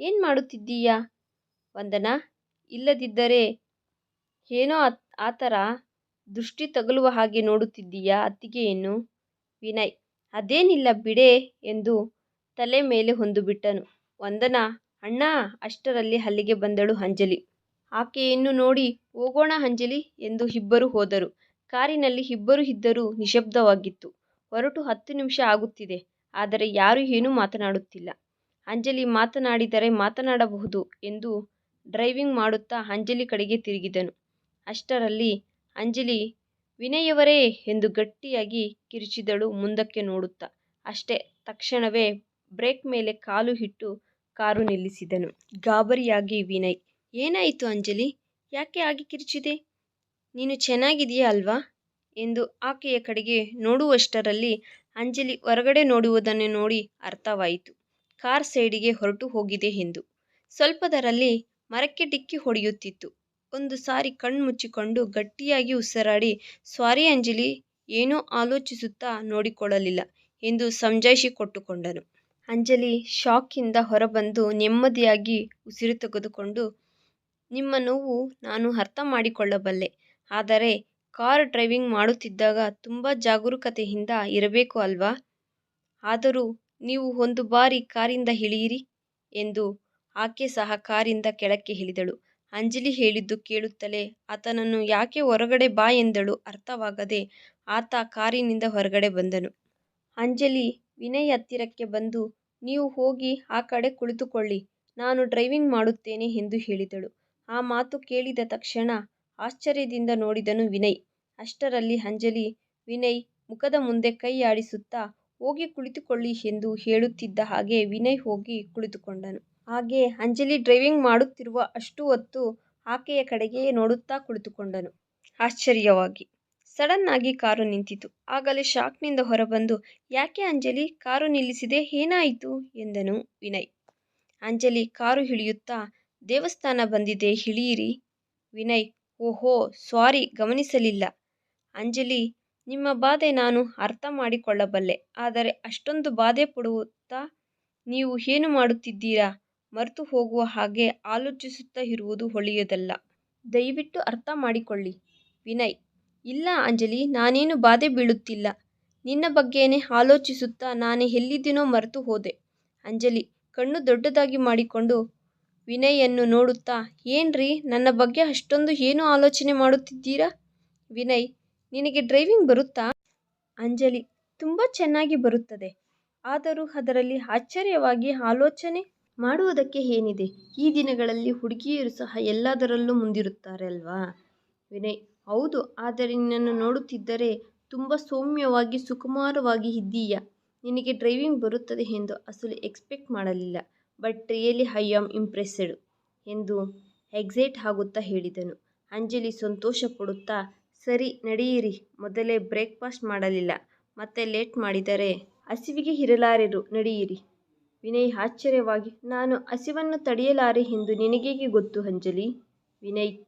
ಏನ್ ಮಾಡುತ್ತಿದ್ದೀಯಾ ವಂದನ ಇಲ್ಲದಿದ್ದರೆ ಏನೋ ಆತರ ದೃಷ್ಟಿ ತಗಲುವ ಹಾಗೆ ನೋಡುತ್ತಿದ್ದೀಯಾ ಅತ್ತಿಗೆಯನ್ನು ವಿನಯ್, ಅದೇನಿಲ್ಲ ಬಿಡೆ ಎಂದು ತಲೆ ಮೇಲೆ ಹೊಂದುಬಿಟ್ಟನು ವಂದನಾ, ಅಣ್ಣ, ಅಷ್ಟರಲ್ಲಿ ಅಲ್ಲಿಗೆ ಬಂದಳು ಅಂಜಲಿ. ಆಕೆಯನ್ನು ನೋಡಿ, ಹೋಗೋಣ ಅಂಜಲಿ ಎಂದು ಇಬ್ಬರು ಹೋದರು. ಕಾರಿನಲ್ಲಿ ಇಬ್ಬರು ಇದ್ದರೂ ನಿಶಬ್ದವಾಗಿತ್ತು ಹೊರಟು ಹತ್ತು ನಿಮಿಷ ಆಗುತ್ತಿದೆ. ಆದರೆ ಯಾರೂ ಏನೂ ಮಾತನಾಡುತ್ತಿಲ್ಲ. ಅಂಜಲಿ ಮಾತನಾಡಿದರೆ ಮಾತನಾಡಬಹುದು ಎಂದು ಡ್ರೈವಿಂಗ್ ಮಾಡುತ್ತಾ ಅಂಜಲಿ ಕಡೆಗೆ ತಿರುಗಿದನು. ಅಷ್ಟರಲ್ಲಿ, ಅಂಜಲಿ, ವಿನಯವರೇ ಎಂದು ಗಟ್ಟಿಯಾಗಿ ಕಿರುಚಿದಳು ಮುಂದಕ್ಕೆ ನೋಡುತ್ತಾ. ಅಷ್ಟೇ, ತಕ್ಷಣವೇ ಬ್ರೇಕ್ ಮೇಲೆ ಕಾಲು ಇಟ್ಟು ಕಾರು ನಿಲ್ಲಿಸಿದನು. ಗಾಬರಿಯಾಗಿ ವಿನಯ್ ಏನಾಯಿತು ಅಂಜಲಿ ಯಾಕೆ ಆಗಿ ಕಿರಿಚಿದೆ ನೀನು ಚೆನ್ನಾಗಿದೆಯಾ ಅಲ್ವಾ ಎಂದು ಆಕೆಯ ಕಡೆಗೆ ನೋಡುವಷ್ಟರಲ್ಲಿ ಅಂಜಲಿ ಹೊರಗಡೆ ನೋಡುವುದನ್ನು ನೋಡಿ ಅರ್ಥವಾಯಿತು. ಕಾರ್ ಸೈಡಿಗೆ ಹೊರಟು ಹೋಗಿದೆ ಎಂದು. ಸ್ವಲ್ಪದರಲ್ಲಿ ಮರಕ್ಕೆ ಡಿಕ್ಕಿ ಹೊಡೆಯುತ್ತಿತ್ತು. ಒಂದು ಸಾರಿ ಕಣ್ಣು ಮುಚ್ಚಿಕೊಂಡು ಗಟ್ಟಿಯಾಗಿ ಉಸಿರಾಡಿ, ಸ್ವಾರಿ ಅಂಜಲಿ, ಏನೋ ಆಲೋಚಿಸುತ್ತಾ ನೋಡಿಕೊಳ್ಳಲಿಲ್ಲ ಎಂದು ಕೊಟ್ಟುಕೊಂಡನು. ಅಂಜಲಿ ಶಾಕಿಂದ ಹೊರಬಂದು ನೆಮ್ಮದಿಯಾಗಿ ಉಸಿರು ತೆಗೆದುಕೊಂಡು ನಿಮ್ಮ ನೋವು ನಾನು ಅರ್ಥ ಮಾಡಿಕೊಳ್ಳಬಲ್ಲೆ. ಆದರೆ ಕಾರ್ ಡ್ರೈವಿಂಗ್ ಮಾಡುತ್ತಿದ್ದಾಗ ತುಂಬ ಜಾಗರೂಕತೆಯಿಂದ ಇರಬೇಕು ಅಲ್ವಾ. ಆದರೂ ನೀವು ಒಂದು ಬಾರಿ ಕಾರಿಂದ ಇಳಿಯಿರಿ ಎಂದು ಆಕೆ ಸಹ ಕಾರಿಂದ ಕೆಳಕ್ಕೆ ಇಳಿದಳು. ಅಂಜಲಿ ಹೇಳಿದ್ದು ಕೇಳುತ್ತಲೇ ಆತನನ್ನು ಯಾಕೆ ಹೊರಗಡೆ ಬಾ ಎಂದಳು ಅರ್ಥವಾಗದೆ ಆತ ಕಾರಿನಿಂದ ಹೊರಗಡೆ ಬಂದನು. ಅಂಜಲಿ, ವಿನಯ್ ಹತ್ತಿರಕ್ಕೆ ಬಂದು, ನೀವು ಹೋಗಿ ಆ ಕಡೆ ಕುಳಿತುಕೊಳ್ಳಿ ನಾನು ಡ್ರೈವಿಂಗ್ ಮಾಡುತ್ತೇನೆ ಎಂದು ಹೇಳಿದಳು. ಆ ಮಾತು ಕೇಳಿದ ತಕ್ಷಣ ಆಶ್ಚರ್ಯದಿಂದ ನೋಡಿದನು ವಿನಯ್. ಅಷ್ಟರಲ್ಲಿ ಅಂಜಲಿ, ವಿನಯ್ ಮುಖದ ಮುಂದೆ ಕೈ ಆಡಿಸುತ್ತಾ ಹೋಗಿ ಕುಳಿತುಕೊಳ್ಳಿ ಎಂದು ಹೇಳುತ್ತಿದ್ದ ಹಾಗೆ ವಿನಯ್ ಹೋಗಿ ಕುಳಿತುಕೊಂಡನು. ಹಾಗೆ ಅಂಜಲಿ ಡ್ರೈವಿಂಗ್ ಮಾಡುತ್ತಿರುವ ಅಷ್ಟು ಹೊತ್ತು ಆಕೆಯ ಕಡೆಗೆ ನೋಡುತ್ತಾ ಕುಳಿತುಕೊಂಡನು ಆಶ್ಚರ್ಯವಾಗಿ. ಸಡನ್ ಆಗಿ ಕಾರು ನಿಂತಿತು. ಆಗಲೇ ಶಾಕ್ನಿಂದ ಹೊರಬಂದು, ಯಾಕೆ ಅಂಜಲಿ, ಕಾರು ನಿಲ್ಲಿಸಿದೆ, ಏನಾಯಿತು ಎಂದನು ವಿನಯ್. ಅಂಜಲಿ ಕಾರು ಇಳಿಯುತ್ತಾ ದೇವಸ್ಥಾನ ಬಂದಿದೆ, ಹಿಳಿಯಿರಿ ವಿನಯ್, ಓಹೋ, ಸ್ವಾರಿ, ಗಮನಿಸಲಿಲ್ಲ ಅಂಜಲಿ, ನಿಮ್ಮ ಬಾಧೆ ನಾನು ಅರ್ಥ ಮಾಡಿಕೊಳ್ಳಬಲ್ಲೆ. ಆದರೆ ಅಷ್ಟೊಂದು ಬಾಧೆ ಪಡುತ್ತಾ ನೀವು ಏನು ಮಾಡುತ್ತಿದ್ದೀರಾ ಮರೆತು ಹೋಗುವ ಹಾಗೆ ಆಲೋಚಿಸುತ್ತಾ ಇರುವುದು ಒಳ್ಳೆಯದಲ್ಲ. ದಯವಿಟ್ಟು ಅರ್ಥ ಮಾಡಿಕೊಳ್ಳಿ. ವಿನಯ್, ಇಲ್ಲ ಅಂಜಲಿ, ನಾನೇನು ಬಾಧೆ ಬೀಳುತ್ತಿಲ್ಲ. ನಿನ್ನ ಬಗ್ಗೆನೇ ಆಲೋಚಿಸುತ್ತಾ ನಾನು ಎಲ್ಲಿದ್ದೀನೋ ಮರೆತು ಹೋದೆ. ಅಂಜಲಿ, ಕಣ್ಣು ದೊಡ್ಡದಾಗಿ ಮಾಡಿಕೊಂಡು ವಿನಯ್-ಯನ್ನು ನೋಡುತ್ತಾ, ಏನ್ರಿ, ನನ್ನ ಬಗ್ಗೆ ಅಷ್ಟೊಂದು ಏನು ಆಲೋಚನೆ ಮಾಡುತ್ತಿದ್ದೀರಾ? ವಿನಯ್, ನಿನಗೆ ಡ್ರೈವಿಂಗ್ ಬರುತ್ತಾ? ಅಂಜಲಿ, ತುಂಬ ಚೆನ್ನಾಗಿ ಬರುತ್ತದೆ. ಆದರೂ ಅದರಲ್ಲಿ ಆಶ್ಚರ್ಯವಾಗಿ ಆಲೋಚನೆ ಮಾಡುವುದಕ್ಕೆ ಏನಿದೆ? ಈ ದಿನಗಳಲ್ಲಿ ಹುಡುಗಿಯರು ಸಹ ಎಲ್ಲದರಲ್ಲೂ ಮುಂದಿರುತ್ತಾರೆ ಅಲ್ವಾ? ವಿನಯ್, ಹೌದು, ಆದರೆ ನಿನ್ನನ್ನು ನೋಡುತ್ತಿದ್ದರೆ ತುಂಬ ಸೌಮ್ಯವಾಗಿ, ಸುಕುಮಾರವಾಗಿ ಇದ್ದೀಯ. ನಿನಗೆ ಡ್ರೈವಿಂಗ್ ಬರುತ್ತದೆ ಎಂದು ಅಸಲು ಎಕ್ಸ್ಪೆಕ್ಟ್ ಮಾಡಲಿಲ್ಲ. But really I am impressed ಎಂದು ಎಕ್ಸೈಟ್ ಆಗುತ್ತಾ ಹೇಳಿದನು. ಅಂಜಲಿ ಸಂತೋಷ ಪಡುತ್ತಾ, ಸರಿ ನಡೆಯಿರಿ, ಮೊದಲೇ ಬ್ರೇಕ್ಫಾಸ್ಟ್ ಮಾಡಲಿಲ್ಲ. ಮತ್ತೆ ಲೇಟ್ ಮಾಡಿದರೆ ಹಸಿವಿಗೆ ಇರಲಾರೆರು ನಡೆಯಿರಿ. ವಿನಯ್ ಆಶ್ಚರ್ಯವಾಗಿ, ನಾನು ಹಸಿವನ್ನು ತಡೆಯಲಾರೆ ಎಂದು ನಿನಗೇಗೆ ಗೊತ್ತು ಅಂಜಲಿ? ವಿನಯ್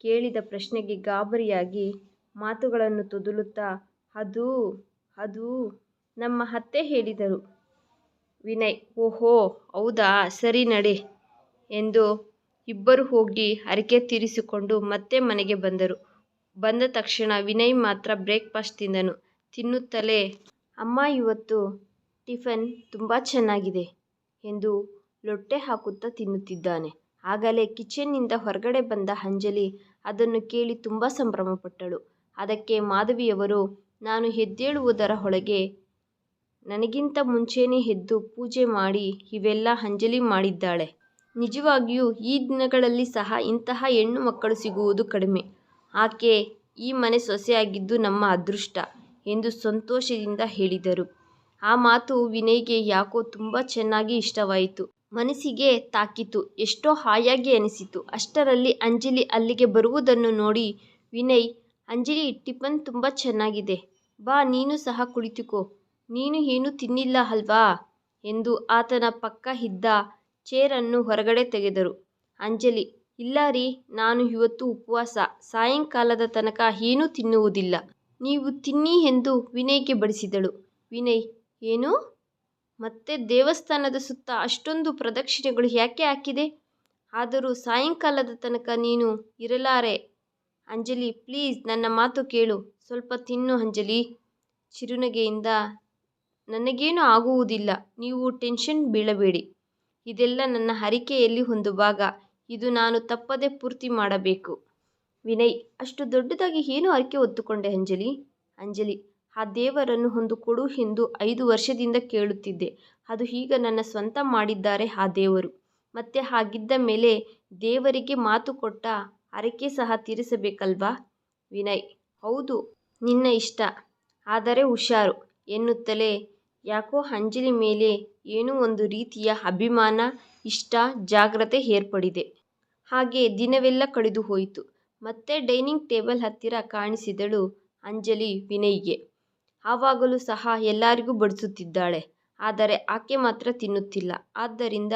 ಕೇಳಿದ ಪ್ರಶ್ನೆಗೆ ಗಾಬರಿಯಾಗಿ ಮಾತುಗಳನ್ನು ತೊದಲುತ್ತಾ, ಅದು ಅದು ನಮ್ಮ ಅತ್ತೆ ಹೇಳಿದರು. ವಿನಯ್, ಓಹೋ, ಹೌದಾ ಸರಿ ನಡೆ ಎಂದು ಇಬ್ಬರು ಹೋಗಿ ಹರಕೆ ತೀರಿಸಿಕೊಂಡು ಮತ್ತೆ ಮನೆಗೆ ಬಂದರು. ಬಂದ ತಕ್ಷಣ ವಿನಯ್ ಮಾತ್ರ ಬ್ರೇಕ್ಫಾಸ್ಟ್ ತಿಂದನು. ತಿನ್ನುತ್ತಲೇ, ಅಮ್ಮ, ಇವತ್ತು ಟಿಫನ್ ತುಂಬ ಚೆನ್ನಾಗಿದೆ ಎಂದು ಲೊಟ್ಟೆ ಹಾಕುತ್ತಾ ತಿನ್ನುತ್ತಿದ್ದಾನೆ. ಆಗಲೇ ಕಿಚನ್ನಿಂದ ಹೊರಗಡೆ ಬಂದ ಅಂಜಲಿ ಅದನ್ನು ಕೇಳಿ ತುಂಬ ಸಂಭ್ರಮಪಟ್ಟಳು. ಅದಕ್ಕೆ ಮಾಧವಿಯವರು, ನಾನು ಎದ್ದೇಳುವುದರ ಒಳಗೆ ನನಗಿಂತ ಮುಂಚೆನೇ ಎದ್ದು ಪೂಜೆ ಮಾಡಿ ಇವೆಲ್ಲ ಅಂಜಲಿ ಮಾಡಿದ್ದಾಳೆ. ನಿಜವಾಗಿಯೂ ಈ ದಿನಗಳಲ್ಲಿ ಸಹ ಇಂತಹ ಹೆಣ್ಣು ಮಕ್ಕಳು ಸಿಗುವುದು ಕಡಿಮೆ. ಆಕೆ ಈ ಮನೆ ಸೊಸೆಯಾಗಿದ್ದು ನಮ್ಮ ಅದೃಷ್ಟ ಎಂದು ಸಂತೋಷದಿಂದ ಹೇಳಿದರು. ಆ ಮಾತು ವಿನಯ್ಗೆ ಯಾಕೋ ತುಂಬ ಚೆನ್ನಾಗಿ ಇಷ್ಟವಾಯಿತು. ಮನಸ್ಸಿಗೆ ತಾಕಿತು. ಎಷ್ಟೋ ಹಾಯಾಗಿ ಅನಿಸಿತು. ಅಷ್ಟರಲ್ಲಿ ಅಂಜಲಿ ಅಲ್ಲಿಗೆ ಬರುವುದನ್ನು ನೋಡಿ ವಿನಯ್, ಅಂಜಲಿ, ಟಿಫನ್ ತುಂಬ ಚೆನ್ನಾಗಿದೆ. ಬಾ, ನೀನು ಸಹ ಕುಳಿತುಕೋ. ನೀನು ಏನೂ ತಿನ್ನಿಲ್ಲ ಅಲ್ವಾ ಎಂದು ಆತನ ಪಕ್ಕ ಇದ್ದ ಚೇರನ್ನು ಹೊರಗಡೆ ತೆಗೆದರು. ಅಂಜಲಿ, ಇಲ್ಲ ರೀ, ನಾನು ಇವತ್ತು ಉಪವಾಸ. ಸಾಯಂಕಾಲದ ತನಕ ಏನೂ ತಿನ್ನುವುದಿಲ್ಲ. ನೀವು ತಿನ್ನಿ ಎಂದು ವಿನಯ್ಗೆ ಬಡಿಸಿದಳು. ವಿನಯ್, ಏನು? ಮತ್ತೆ ದೇವಸ್ಥಾನದ ಸುತ್ತ ಅಷ್ಟೊಂದು ಪ್ರದಕ್ಷಿಣೆಗಳು ಯಾಕೆ ಹಾಕಿದೆ? ಆದರೂ ಸಾಯಂಕಾಲದ ತನಕ ನೀನು ಇರಲಾರೆ. ಅಂಜಲಿ, ಪ್ಲೀಸ್ ನನ್ನ ಮಾತು ಕೇಳು. ಸ್ವಲ್ಪ ತಿನ್ನು ಅಂಜಲಿ ಚಿರುನಗೆಯಿಂದ ನನಗೇನೂ ಆಗುವುದಿಲ್ಲ ನೀವು ಟೆನ್ಷನ್ ಬೀಳಬೇಡಿ. ಇದೆಲ್ಲ ನನ್ನ ಹರಿಕೆಯಲ್ಲಿ ಒಂದು ಭಾಗ. ಇದು ನಾನು ತಪ್ಪದೆ ಪೂರ್ತಿ ಮಾಡಬೇಕು. ವಿನಯ್, ಅಷ್ಟು ದೊಡ್ಡದಾಗಿ ಏನು ಹರಕೆ ಹೊತ್ತುಕೊಂಡೆ ಅಂಜಲಿ? ಅಂಜಲಿ, ಆ ದೇವರನ್ನು ಒಂದು ಕೊಡು ಎಂದು ಐದು ವರ್ಷದಿಂದ ಕೇಳುತ್ತಿದ್ದೆ. ಅದು ಈಗ ನನ್ನ ಸ್ವಂತ ಮಾಡಿದ್ದಾರೆ ಆ ದೇವರು. ಮತ್ತೆ ಹಾಗಿದ್ದ ಮೇಲೆ ದೇವರಿಗೆ ಮಾತು ಕೊಟ್ಟ ಹರಕೆ ಸಹ ತೀರಿಸಬೇಕಲ್ವಾ? ವಿನಯ್, ಹೌದು, ನಿನ್ನ ಇಷ್ಟ. ಆದರೆ ಹುಷಾರು ಎನ್ನುತ್ತಲೇ ಯಾಕೋ ಅಂಜಲಿ ಮೇಲೆ ಏನೋ ಒಂದು ರೀತಿಯ ಅಭಿಮಾನ, ಇಷ್ಟ, ಜಾಗ್ರತೆ ಏರ್ಪಡಿದೆ. ಹಾಗೆ ದಿನವೆಲ್ಲ ಕಳೆದು ಹೋಯಿತು. ಮತ್ತೆ ಡೈನಿಂಗ್ ಟೇಬಲ್ ಹತ್ತಿರ ಕಾಣಿಸಿದಳು ಅಂಜಲಿ ವಿನಯ್ಗೆ. ಆವಾಗಲೂ ಸಹ ಎಲ್ಲರಿಗೂ ಬಡಿಸುತ್ತಿದ್ದಾಳೆ. ಆದರೆ ಆಕೆ ಮಾತ್ರ ತಿನ್ನುತ್ತಿಲ್ಲ. ಆದ್ದರಿಂದ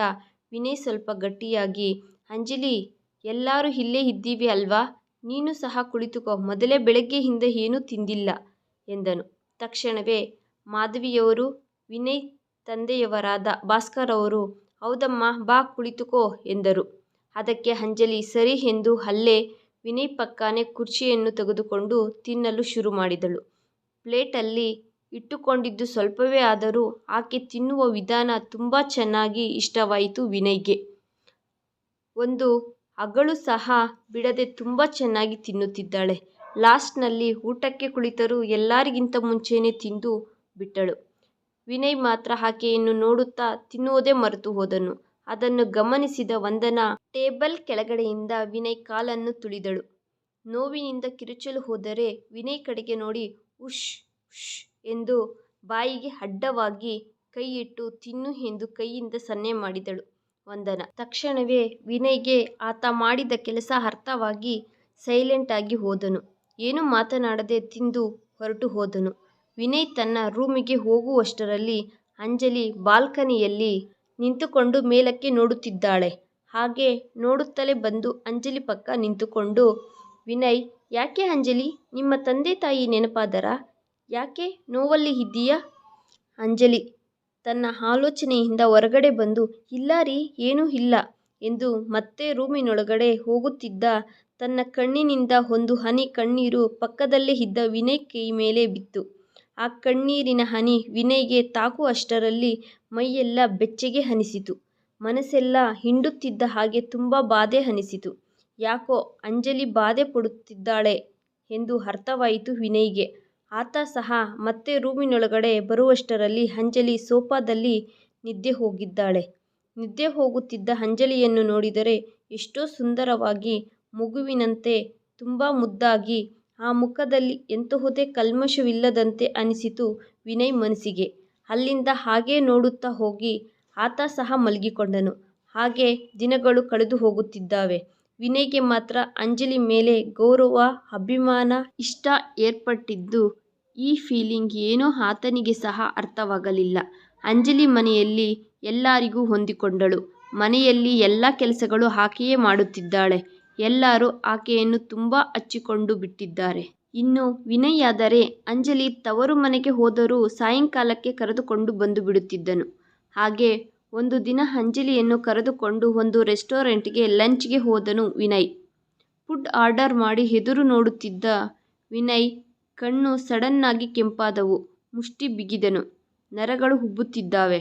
ವಿನಯ್ ಸ್ವಲ್ಪ ಗಟ್ಟಿಯಾಗಿ ಅಂಜಲಿ ಎಲ್ಲರೂ ಇಲ್ಲೇ ಇದ್ದೀವಿ ಅಲ್ವಾ? ನೀನು ಸಹ ಕುಳಿತುಕೋ ಮೊದಲೇ ಬೆಳಗ್ಗೆಯಿಂದ ಏನೂ ತಿಂದಿಲ್ಲ ಎಂದನು. ತಕ್ಷಣವೇ ಮಾಧವಿಯವರು, ವಿನಯ್ ತಂದೆಯವರಾದ ಭಾಸ್ಕರ್ ಅವರು, ಹೌದಮ್ಮ, ಬಾ, ಕುಳಿತುಕೋ ಎಂದರು. ಅದಕ್ಕೆ ಅಂಜಲಿ, ಸರಿ ಎಂದು ಅಲ್ಲೇ ವಿನಯ್ ಪಕ್ಕಾನೆ ಕುರ್ಚಿಯನ್ನು ತೆಗೆದುಕೊಂಡು ತಿನ್ನಲು ಶುರು ಮಾಡಿದಳು. ಪ್ಲೇಟಲ್ಲಿ ಇಟ್ಟುಕೊಂಡಿದ್ದು ಸ್ವಲ್ಪವೇ ಆದರೂ ಆಕೆ ತಿನ್ನುವ ವಿಧಾನ ತುಂಬಾ ಚೆನ್ನಾಗಿ ಇಷ್ಟವಾಯಿತು ವಿನಯ್ಗೆ. ಒಂದು ಅಗಳು ಸಹ ಬಿಡದೆ ತುಂಬಾ ಚೆನ್ನಾಗಿ ತಿನ್ನುತ್ತಿದ್ದಾಳೆ. ಲಾಸ್ಟ್ನಲ್ಲಿ ಊಟಕ್ಕೆ ಕುಳಿತರೂ ಎಲ್ಲರಿಗಿಂತ ಮುಂಚೆನೇ ತಿಂದು ಬಿಟ್ಟಳು. ವಿನಯ್ ಮಾತ್ರ ಆಕೆಯನ್ನು ನೋಡುತ್ತಾ ತಿನ್ನುವುದೇ ಮರೆತು ಹೋದನು. ಅದನ್ನು ಗಮನಿಸಿದ ವಂದನಾ ಟೇಬಲ್ ಕೆಳಗಡೆಯಿಂದ ವಿನಯ್ ಕಾಲನ್ನು ತುಳಿದಳು. ನೋವಿನಿಂದ ಕಿರುಚಲು ಹೋದರೆ ವಿನಯ್ ಕಡೆಗೆ ನೋಡಿ ಉಶ್ ಉಶ್ ಎಂದು ಬಾಯಿಗೆ ಅಡ್ಡವಾಗಿ ಕೈಯಿಟ್ಟು ತಿನ್ನು ಎಂದು ಕೈಯಿಂದ ಸನ್ನೆ ಮಾಡಿದಳು ವಂದನ ತಕ್ಷಣವೇ ವಿನಯ್ಗೆ ಆತ ಮಾಡಿದ ಕೆಲಸ ಅರ್ಥವಾಗಿ ಸೈಲೆಂಟ್ ಆಗಿ ಹೋದನು. ಏನು ಮಾತನಾಡದೆ ತಿಂದು ಹೊರಟು ಹೋದನು. ವಿನಯ್ ತನ್ನ ರೂಮಿಗೆ ಹೋಗುವಷ್ಟರಲ್ಲಿ ಅಂಜಲಿ ಬಾಲ್ಕನಿಯಲ್ಲಿ ನಿಂತುಕೊಂಡು ಮೇಲಕ್ಕೆ ನೋಡುತ್ತಿದ್ದಾಳೆ. ಹಾಗೆ ನೋಡುತ್ತಲೇ ಬಂದು ಅಂಜಲಿ ಪಕ್ಕ ನಿಂತುಕೊಂಡು, ವಿನಯ್, ಯಾಕೆ ಅಂಜಲಿ ನಿಮ್ಮ ತಂದೆ ತಾಯಿ ನೆನಪಾದರಾ? ಯಾಕೆ ನೋವಲ್ಲಿ ಇದ್ದೀಯಾ ಅಂಜಲಿ ತನ್ನ ಆಲೋಚನೆಯಿಂದ ಹೊರಗಡೆ ಬಂದು, ಇಲ್ಲ ರೀ, ಏನೂ ಇಲ್ಲ ಎಂದು ಮತ್ತೆ ರೂಮಿನೊಳಗಡೆ ಹೋಗುತ್ತಿದ್ದ ತನ್ನ ಕಣ್ಣಿನಿಂದ ಒಂದು ಹನಿ ಕಣ್ಣೀರು ಪಕ್ಕದಲ್ಲೇ ಇದ್ದ ವಿನಯ್ ಕೈ ಮೇಲೆ ಬಿತ್ತು. ಆ ಕಣ್ಣೀರಿನ ಹನಿ ವಿನಯ್ಗೆ ತಾಕುವಷ್ಟರಲ್ಲಿ ಮೈಯೆಲ್ಲ ಬೆಚ್ಚಗೆ ಅನಿಸಿತು. ಮನಸ್ಸೆಲ್ಲ ಹಿಂಡುತ್ತಿದ್ದ ಹಾಗೆ ತುಂಬ ಬಾಧೆ ಅನಿಸಿತು. ಯಾಕೋ ಅಂಜಲಿ ಬಾಧೆ ಪಡುತ್ತಿದ್ದಾಳೆ ಎಂದು ಅರ್ಥವಾಯಿತು ವಿನಯ್ಗೆ. ಆತ ಸಹ ಮತ್ತೆ ರೂಮಿನೊಳಗಡೆ ಬರುವಷ್ಟರಲ್ಲಿ ಅಂಜಲಿ ಸೋಫಾದಲ್ಲಿ ನಿದ್ದೆ ಹೋಗಿದ್ದಾಳೆ. ನಿದ್ದೆ ಹೋಗುತ್ತಿದ್ದ ಅಂಜಲಿಯನ್ನು ನೋಡಿದರೆ ಎಷ್ಟೋ ಸುಂದರವಾಗಿ, ಮಗುವಿನಂತೆ ತುಂಬ ಮುದ್ದಾಗಿ, ಆ ಮುಖದಲ್ಲಿ ಎಂತಹುದೇ ಕಲ್ಮಶವಿಲ್ಲದಂತೆ ಅನಿಸಿತು ವಿನಯ್ ಮನಸ್ಸಿಗೆ. ಅಲ್ಲಿಂದ ಹಾಗೇ ನೋಡುತ್ತಾ ಹೋಗಿ ಆತ ಸಹ ಮಲಗಿಕೊಂಡನು. ಹಾಗೆ ದಿನಗಳು ಕಳೆದು ಹೋಗುತ್ತಿದ್ದಾವೆ. ವಿನಯ್ಗೆ ಮಾತ್ರ ಅಂಜಲಿ ಮೇಲೆ ಗೌರವ, ಅಭಿಮಾನ, ಇಷ್ಟ ಏರ್ಪಟ್ಟಿದ್ದು ಈ ಫೀಲಿಂಗ್ ಏನೋ ಆತನಿಗೆ ಸಹ ಅರ್ಥವಾಗಲಿಲ್ಲ. ಅಂಜಲಿ ಮನೆಯಲ್ಲಿ ಎಲ್ಲರಿಗೂ ಹೊಂದಿಕೊಂಡಳು. ಮನೆಯಲ್ಲಿ ಎಲ್ಲ ಕೆಲಸಗಳು ಆಕೆಯೇ ಮಾಡುತ್ತಿದ್ದಾಳೆ. ಎಲ್ಲರೂ ಆಕೆಯನ್ನು ತುಂಬಾ ಹಚ್ಚಿಕೊಂಡು ಬಿಟ್ಟಿದ್ದಾರೆ. ಇನ್ನು ವಿನಯಾದರೆ ಅಂಜಲಿ ತವರು ಮನೆಗೆ ಹೋದರೂ ಸಾಯಂಕಾಲಕ್ಕೆ ಕರೆದುಕೊಂಡು ಬಂದು ಬಿಡುತ್ತಿದ್ದನು. ಹಾಗೆ ಒಂದು ದಿನ ಅಂಜಲಿಯನ್ನು ಕರೆದುಕೊಂಡು ಒಂದು ರೆಸ್ಟೋರೆಂಟ್ಗೆ ಲಂಚ್ಗೆ ಹೋದನು ವಿನಯ್. ಫುಡ್ ಆರ್ಡರ್ ಮಾಡಿ ಎದುರು ನೋಡುತ್ತಿದ್ದ ವಿನಯ್ ಕಣ್ಣು ಸಡನ್ನಾಗಿ ಕೆಂಪಾದವು. ಮುಷ್ಟಿ ಬಿಗಿದನು. ನರಗಳು ಉಬ್ಬುತ್ತಿದ್ದಾವೆ.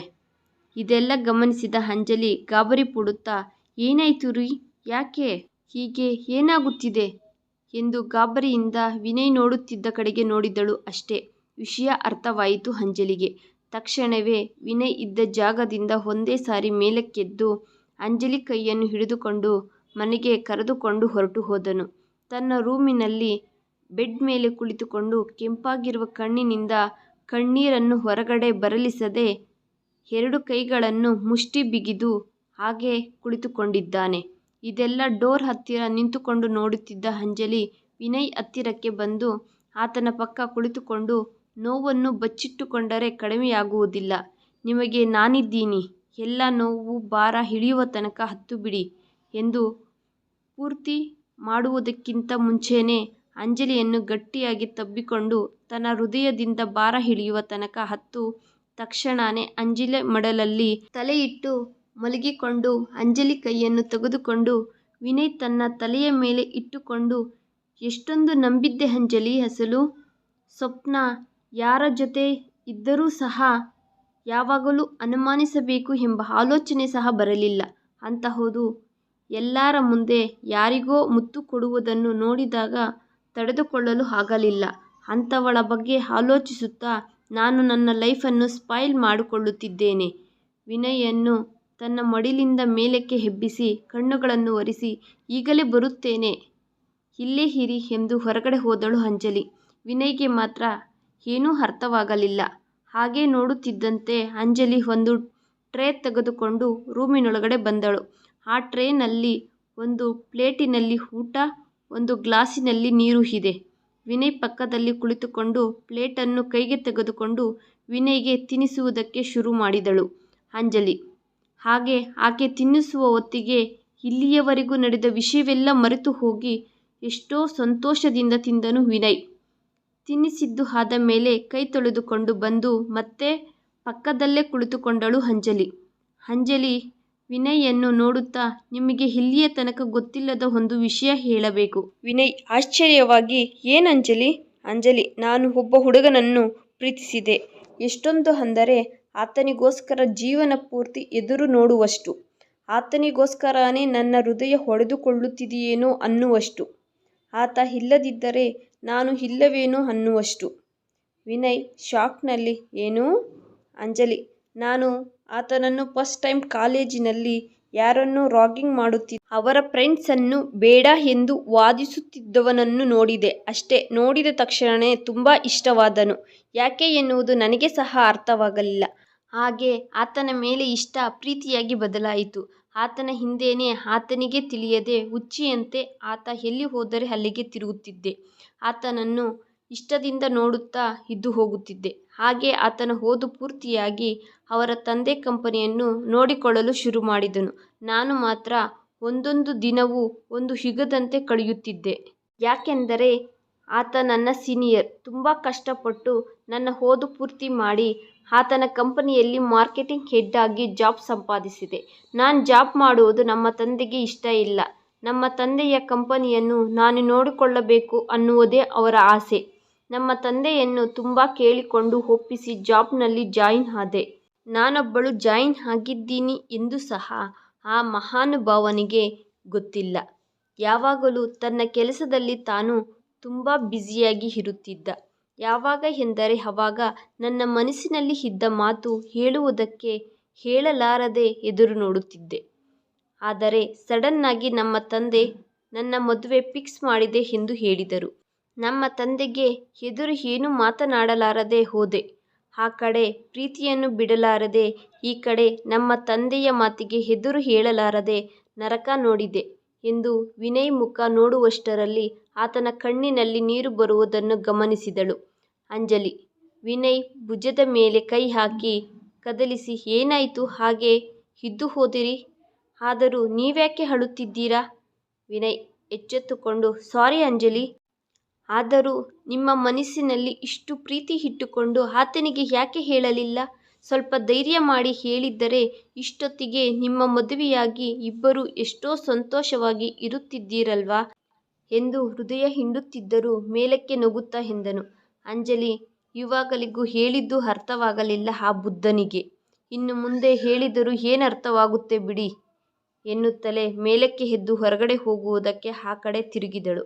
ಇದೆಲ್ಲ ಗಮನಿಸಿದ ಅಂಜಲಿ ಗಾಬರಿ ಪಡುತ್ತಾ, ಏನಾಯ್ತು ರೀ ಯಾಕೆ ಹೀಗೆ ಏನಾಗುತ್ತಿದೆ ಎಂದು ಗಾಬರಿಯಿಂದ ವಿನಯ್ ನೋಡುತ್ತಿದ್ದ ಕಡೆಗೆ ನೋಡಿದಳು ಅಷ್ಟೇ. ವಿಷಯ ಅರ್ಥವಾಯಿತು ಅಂಜಲಿಗೆ. ತಕ್ಷಣವೇ ವಿನಯ್ ಇದ್ದ ಜಾಗದಿಂದ ಒಂದೇ ಸಾರಿ ಮೇಲಕ್ಕೆದ್ದು ಅಂಜಲಿ ಕೈಯನ್ನು ಹಿಡಿದುಕೊಂಡು ಮನೆಗೆ ಕರೆದುಕೊಂಡು ಹೊರಟು ಹೋದನು. ತನ್ನ ರೂಮಿನಲ್ಲಿ ಬೆಡ್ ಮೇಲೆ ಕುಳಿತುಕೊಂಡು ಕೆಂಪಾಗಿರುವ ಕಣ್ಣಿನಿಂದ ಕಣ್ಣೀರನ್ನು ಹೊರಗಡೆ ಬರಲಿಸದೆ ಎರಡು ಕೈಗಳನ್ನು ಮುಷ್ಟಿ ಬಿಗಿದು ಹಾಗೇ ಕುಳಿತುಕೊಂಡಿದ್ದಾನೆ. ಇದೆಲ್ಲ ಡೋರ್ ಹತ್ತಿರ ನಿಂತುಕೊಂಡು ನೋಡುತ್ತಿದ್ದ ಅಂಜಲಿ ವಿನಯ್ ಹತ್ತಿರಕ್ಕೆ ಬಂದು ಆತನ ಪಕ್ಕ ಕುಳಿತುಕೊಂಡು ನೋವನ್ನು ಬಚ್ಚಿಟ್ಟುಕೊಂಡರೆ ಕಡಿಮೆಯಾಗುವುದಿಲ್ಲ. ನಿಮಗೆ ನಾನಿದ್ದೀನಿ. ಎಲ್ಲ ನೋವು ಭಾರ ಇಳಿಯುವ ತನಕ ಹತ್ತು ಬಿಡಿ ಎಂದು ಪೂರ್ತಿ ಮಾಡುವುದಕ್ಕಿಂತ ಮುಂಚೆನೇ ಅಂಜಲಿಯನ್ನು ಗಟ್ಟಿಯಾಗಿ ತಬ್ಬಿಕೊಂಡು ತನ್ನ ಹೃದಯದಿಂದ ಭಾರ ಇಳಿಯುವ ತನಕ ಹತ್ತು ತಕ್ಷಣನೇ ಅಂಜಲಿ ಮಡಲಲ್ಲಿ ತಲೆಯಿಟ್ಟು ಮಲಗಿಕೊಂಡು ಅಂಜಲಿ ಕೈಯನ್ನು ತೆಗೆದುಕೊಂಡು ವಿನಯ್ ತನ್ನ ತಲೆಯ ಮೇಲೆ ಇಟ್ಟುಕೊಂಡು, ಎಷ್ಟೊಂದು ನಂಬಿದ್ದೆ ಅಂಜಲಿ ಅಸಲು ಸ್ವಪ್ನ ಯಾರ ಜೊತೆ ಇದ್ದರೂ ಸಹ ಯಾವಾಗಲೂ ಅನುಮಾನಿಸಬೇಕು ಎಂಬ ಆಲೋಚನೆ ಸಹ ಬರಲಿಲ್ಲ. ಅಂತಹುದು ಎಲ್ಲರ ಮುಂದೆ ಯಾರಿಗೋ ಮುತ್ತು ಕೊಡುವುದನ್ನು ನೋಡಿದಾಗ ತಡೆದುಕೊಳ್ಳಲು ಆಗಲಿಲ್ಲ. ಅಂತವಳ ಬಗ್ಗೆ ಆಲೋಚಿಸುತ್ತಾ ನಾನು ನನ್ನ ಲೈಫನ್ನು ಸ್ಪಾಯಿಲ್ ಮಾಡಿಕೊಳ್ಳುತ್ತಿದ್ದೇನೆ. ವಿನಯ್ ಯನ್ನು ತನ್ನ ಮಡಿಲಿಂದ ಮೇಲಕ್ಕೆ ಎಬ್ಬಿಸಿ ಕಣ್ಣುಗಳನ್ನು ಒರೆಸಿ ಈಗಲೇ ಬರುತ್ತೇನೆ ಇಲ್ಲೇ ಇರಿ ಎಂದು ಹೊರಗಡೆ ಹೋದಳು ಅಂಜಲಿ. ವಿನಯ್ಗೆ ಮಾತ್ರ ಏನೂ ಅರ್ಥವಾಗಲಿಲ್ಲ. ಹಾಗೇ ನೋಡುತ್ತಿದ್ದಂತೆ ಅಂಜಲಿ ಒಂದು ಟ್ರೇ ತೆಗೆದುಕೊಂಡು ರೂಮಿನೊಳಗಡೆ ಬಂದಳು. ಆ ಟ್ರೇನಲ್ಲಿ ಒಂದು ಪ್ಲೇಟಿನಲ್ಲಿ ಊಟ, ಒಂದು ಗ್ಲಾಸಿನಲ್ಲಿ ನೀರು ಇದೆ. ವಿನಯ್ ಪಕ್ಕದಲ್ಲಿ ಕುಳಿತುಕೊಂಡು ಪ್ಲೇಟನ್ನು ಕೈಗೆ ತೆಗೆದುಕೊಂಡು ವಿನಯ್ಗೆ ತಿನ್ನಿಸುವುದಕ್ಕೆ ಶುರು ಮಾಡಿದಳು ಅಂಜಲಿ. ಹಾಗೆ ಆಕೆ ತಿನ್ನಿಸುವ ಹೊತ್ತಿಗೆ ಇಲ್ಲಿಯವರೆಗೂ ನಡೆದ ವಿಷಯವೆಲ್ಲ ಮರೆತು ಹೋಗಿ ಎಷ್ಟೋ ಸಂತೋಷದಿಂದ ತಿಂದನು ವಿನಯ್. ತಿನ್ನಿಸಿದ್ದು ಆದ ಮೇಲೆ ಕೈ ತೊಳೆದುಕೊಂಡು ಬಂದು ಮತ್ತೆ ಪಕ್ಕದಲ್ಲೇ ಕುಳಿತುಕೊಂಡಳು ಅಂಜಲಿ. ಅಂಜಲಿ ವಿನಯ್ ಯನ್ನು ನೋಡುತ್ತಾ ನಿಮಗೆ ಇಲ್ಲಿಯ ತನಕ ಗೊತ್ತಿಲ್ಲದ ಒಂದು ವಿಷಯ ಹೇಳಬೇಕು. ವಿನಯ್ ಆಶ್ಚರ್ಯವಾಗಿ, ಏನ್ ಅಂಜಲಿ ಅಂಜಲಿ, ನಾನು ಒಬ್ಬ ಹುಡುಗನನ್ನು ಪ್ರೀತಿಸಿದೆ. ಎಷ್ಟೊಂದು ಅಂದರೆ ಆತನಿಗೋಸ್ಕರ ಜೀವನ ಪೂರ್ತಿ ಎದುರು ನೋಡುವಷ್ಟು. ಆತನಿಗೋಸ್ಕರನೇ ನನ್ನ ಹೃದಯ ಹೊಡೆದುಕೊಳ್ಳುತ್ತಿದೆಯೇನೋ ಅನ್ನುವಷ್ಟು. ಆತ ಇಲ್ಲದಿದ್ದರೆ ನಾನು ಇಲ್ಲವೇನೋ ಅನ್ನುವಷ್ಟು. ವಿನಯ್ ಶಾಕ್ನಲ್ಲಿ, ಏನು ಅಂಜಲಿ, ನಾನು ಆತನನ್ನು ಫಸ್ಟ್ ಟೈಮ್ ಕಾಲೇಜಿನಲ್ಲಿ ಯಾರನ್ನು ರಾಗಿಂಗ್ ಮಾಡುತ್ತಿದ್ದ ಅವರ ಫ್ರೆಂಡ್ಸನ್ನು ಬೇಡ ಎಂದು ವಾದಿಸುತ್ತಿದ್ದವನನ್ನು ನೋಡಿದೆ ಅಷ್ಟೇ. ನೋಡಿದ ತಕ್ಷಣವೇ ತುಂಬ ಇಷ್ಟವಾದನು. ಯಾಕೆ ಎನ್ನುವುದು ನನಗೆ ಸಹ ಅರ್ಥವಾಗಲಿಲ್ಲ. ಹಾಗೇ ಆತನ ಮೇಲೆ ಇಷ್ಟ ಪ್ರೀತಿಯಾಗಿ ಬದಲಾಯಿತು. ಆತನ ಹಿಂದೇನೆ ಆತನಿಗೆ ತಿಳಿಯದೆ ಹುಚ್ಚಿಯಂತೆ ಆತ ಎಲ್ಲಿ ಹೋದರೆ ಅಲ್ಲಿಗೆ ತಿರುಗುತ್ತಿದ್ದೆ. ಆತನನ್ನು ಇಷ್ಟದಿಂದ ನೋಡುತ್ತಾ ಇದ್ದು ಹೋಗುತ್ತಿದ್ದೆ. ಹಾಗೆ ಆತನ ಓದು ಪೂರ್ತಿಯಾಗಿ ಅವರ ತಂದೆ ಕಂಪನಿಯನ್ನು ನೋಡಿಕೊಳ್ಳಲು ಶುರು ಮಾಡಿದನು. ನಾನು ಮಾತ್ರ ಒಂದೊಂದು ದಿನವೂ ಒಂದು ಹಿಗದಂತೆ ಕಳೆಯುತ್ತಿದ್ದೆ. ಯಾಕೆಂದರೆ ಆತ ನನ್ನ ಸೀನಿಯರ್ ತುಂಬ ಕಷ್ಟಪಟ್ಟು ನನ್ನ ಓದು ಪೂರ್ತಿ ಮಾಡಿ ಆತನ ಕಂಪನಿಯಲ್ಲಿ ಮಾರ್ಕೆಟಿಂಗ್ ಹೆಡ್ ಆಗಿ ಜಾಬ್ ಸಂಪಾದಿಸಿದೆ. ನಾನು ಜಾಬ್ ಮಾಡುವುದು ನಮ್ಮ ತಂದೆಗೆ ಇಷ್ಟ ಇಲ್ಲ. ನಮ್ಮ ತಂದೆಯ ಕಂಪನಿಯನ್ನು ನಾನು ನೋಡಿಕೊಳ್ಳಬೇಕು ಅನ್ನುವುದೇ ಅವರ ಆಸೆ. ನಮ್ಮ ತಂದೆಯನ್ನು ತುಂಬ ಕೇಳಿಕೊಂಡು ಒಪ್ಪಿಸಿ ಜಾಬ್ನಲ್ಲಿ ಜಾಯಿನ್ ಆದೆ. ನಾನೊಬ್ಬಳು ಜಾಯಿನ್ ಆಗಿದ್ದೀನಿ ಎಂದು ಸಹ ಆ ಮಹಾನುಭಾವನಿಗೆ ಗೊತ್ತಿಲ್ಲ. ಯಾವಾಗಲೂ ತನ್ನ ಕೆಲಸದಲ್ಲಿ ತಾನು ತುಂಬ ಬ್ಯುಸಿಯಾಗಿ ಇರುತ್ತಿದ್ದ. ಯಾವಾಗ ಎಂದರೆ ಅವಾಗ ನನ್ನ ಮನಸ್ಸಿನಲ್ಲಿ ಇದ್ದ ಮಾತು ಹೇಳುವುದಕ್ಕೆ ಹೇಳಲಾರದೆ ಎದುರು ನೋಡುತ್ತಿದ್ದೆ. ಆದರೆ ಸಡನ್ನಾಗಿ ನಮ್ಮ ತಂದೆ ನನ್ನ ಮದುವೆ ಫಿಕ್ಸ್ ಮಾಡಿದೆ ಎಂದು ಹೇಳಿದರು. ನಮ್ಮ ತಂದೆಗೆ ಎದುರು ಏನೂ ಮಾತನಾಡಲಾರದೆ ಹೋದೆ. ಆ ಕಡೆ ಪ್ರೀತಿಯನ್ನು ಬಿಡಲಾರದೆ, ಈ ಕಡೆ ನಮ್ಮ ತಂದೆಯ ಮಾತಿಗೆ ಎದುರು ಹೇಳಲಾರದೆ ನರಕ ನೋಡಿದೆ ಎಂದು ವಿನಯ್ ಮುಖ ನೋಡುವಷ್ಟರಲ್ಲಿ ಆತನ ಕಣ್ಣಿನಲ್ಲಿ ನೀರು ಬರುವುದನ್ನು ಗಮನಿಸಿದಳು. ಅಂಜಲಿ, ವಿನಯ್ ಭುಜದ ಮೇಲೆ ಕೈ ಹಾಕಿ ಕದಲಿಸಿ, ಏನಾಯಿತು? ಹಾಗೆ ಇದ್ದು ಹೋದಿರಿ. ಆದರೂ ನೀವ್ಯಾಕೆ ಅಳುತ್ತಿದ್ದೀರಾ? ವಿನಯ್ ಎಚ್ಚೆತ್ತುಕೊಂಡು, ಸಾರಿ ಅಂಜಲಿ. ಆದರೂ ನಿಮ್ಮ ಮನಸ್ಸಿನಲ್ಲಿ ಇಷ್ಟು ಪ್ರೀತಿ ಇಟ್ಟುಕೊಂಡು ಆತನಿಗೆ ಯಾಕೆ ಹೇಳಲಿಲ್ಲ? ಸ್ವಲ್ಪ ಧೈರ್ಯ ಮಾಡಿ ಹೇಳಿದ್ದರೆ ಇಷ್ಟೊತ್ತಿಗೆ ನಿಮ್ಮ ಮದುವೆಯಾಗಿ ಇಬ್ಬರು ಎಷ್ಟೋ ಸಂತೋಷವಾಗಿ ಇರುತ್ತಿದ್ದೀರಲ್ವಾ? ಎಂದು ಹೃದಯ ಹಿಂಡುತ್ತಿದ್ದರೂ ಮೇಲಕ್ಕೆ ನಗುತ್ತಾ ಎಂದನು. ಅಂಜಲಿ ಇವಾಗಲಿಗೂ ಹೇಳಿದ್ದು ಅರ್ಥವಾಗಲಿಲ್ಲ ಆ ಬುದ್ಧನಿಗೆ. ಇನ್ನು ಮುಂದೆ ಹೇಳಿದರೂ ಏನರ್ಥವಾಗುತ್ತೆ ಬಿಡಿ ಎನ್ನುತ್ತಲೇ ಮೇಲಕ್ಕೆ ಎದ್ದು ಹೊರಗಡೆ ಹೋಗುವುದಕ್ಕೆ ಆ ಕಡೆ ತಿರುಗಿದಳು.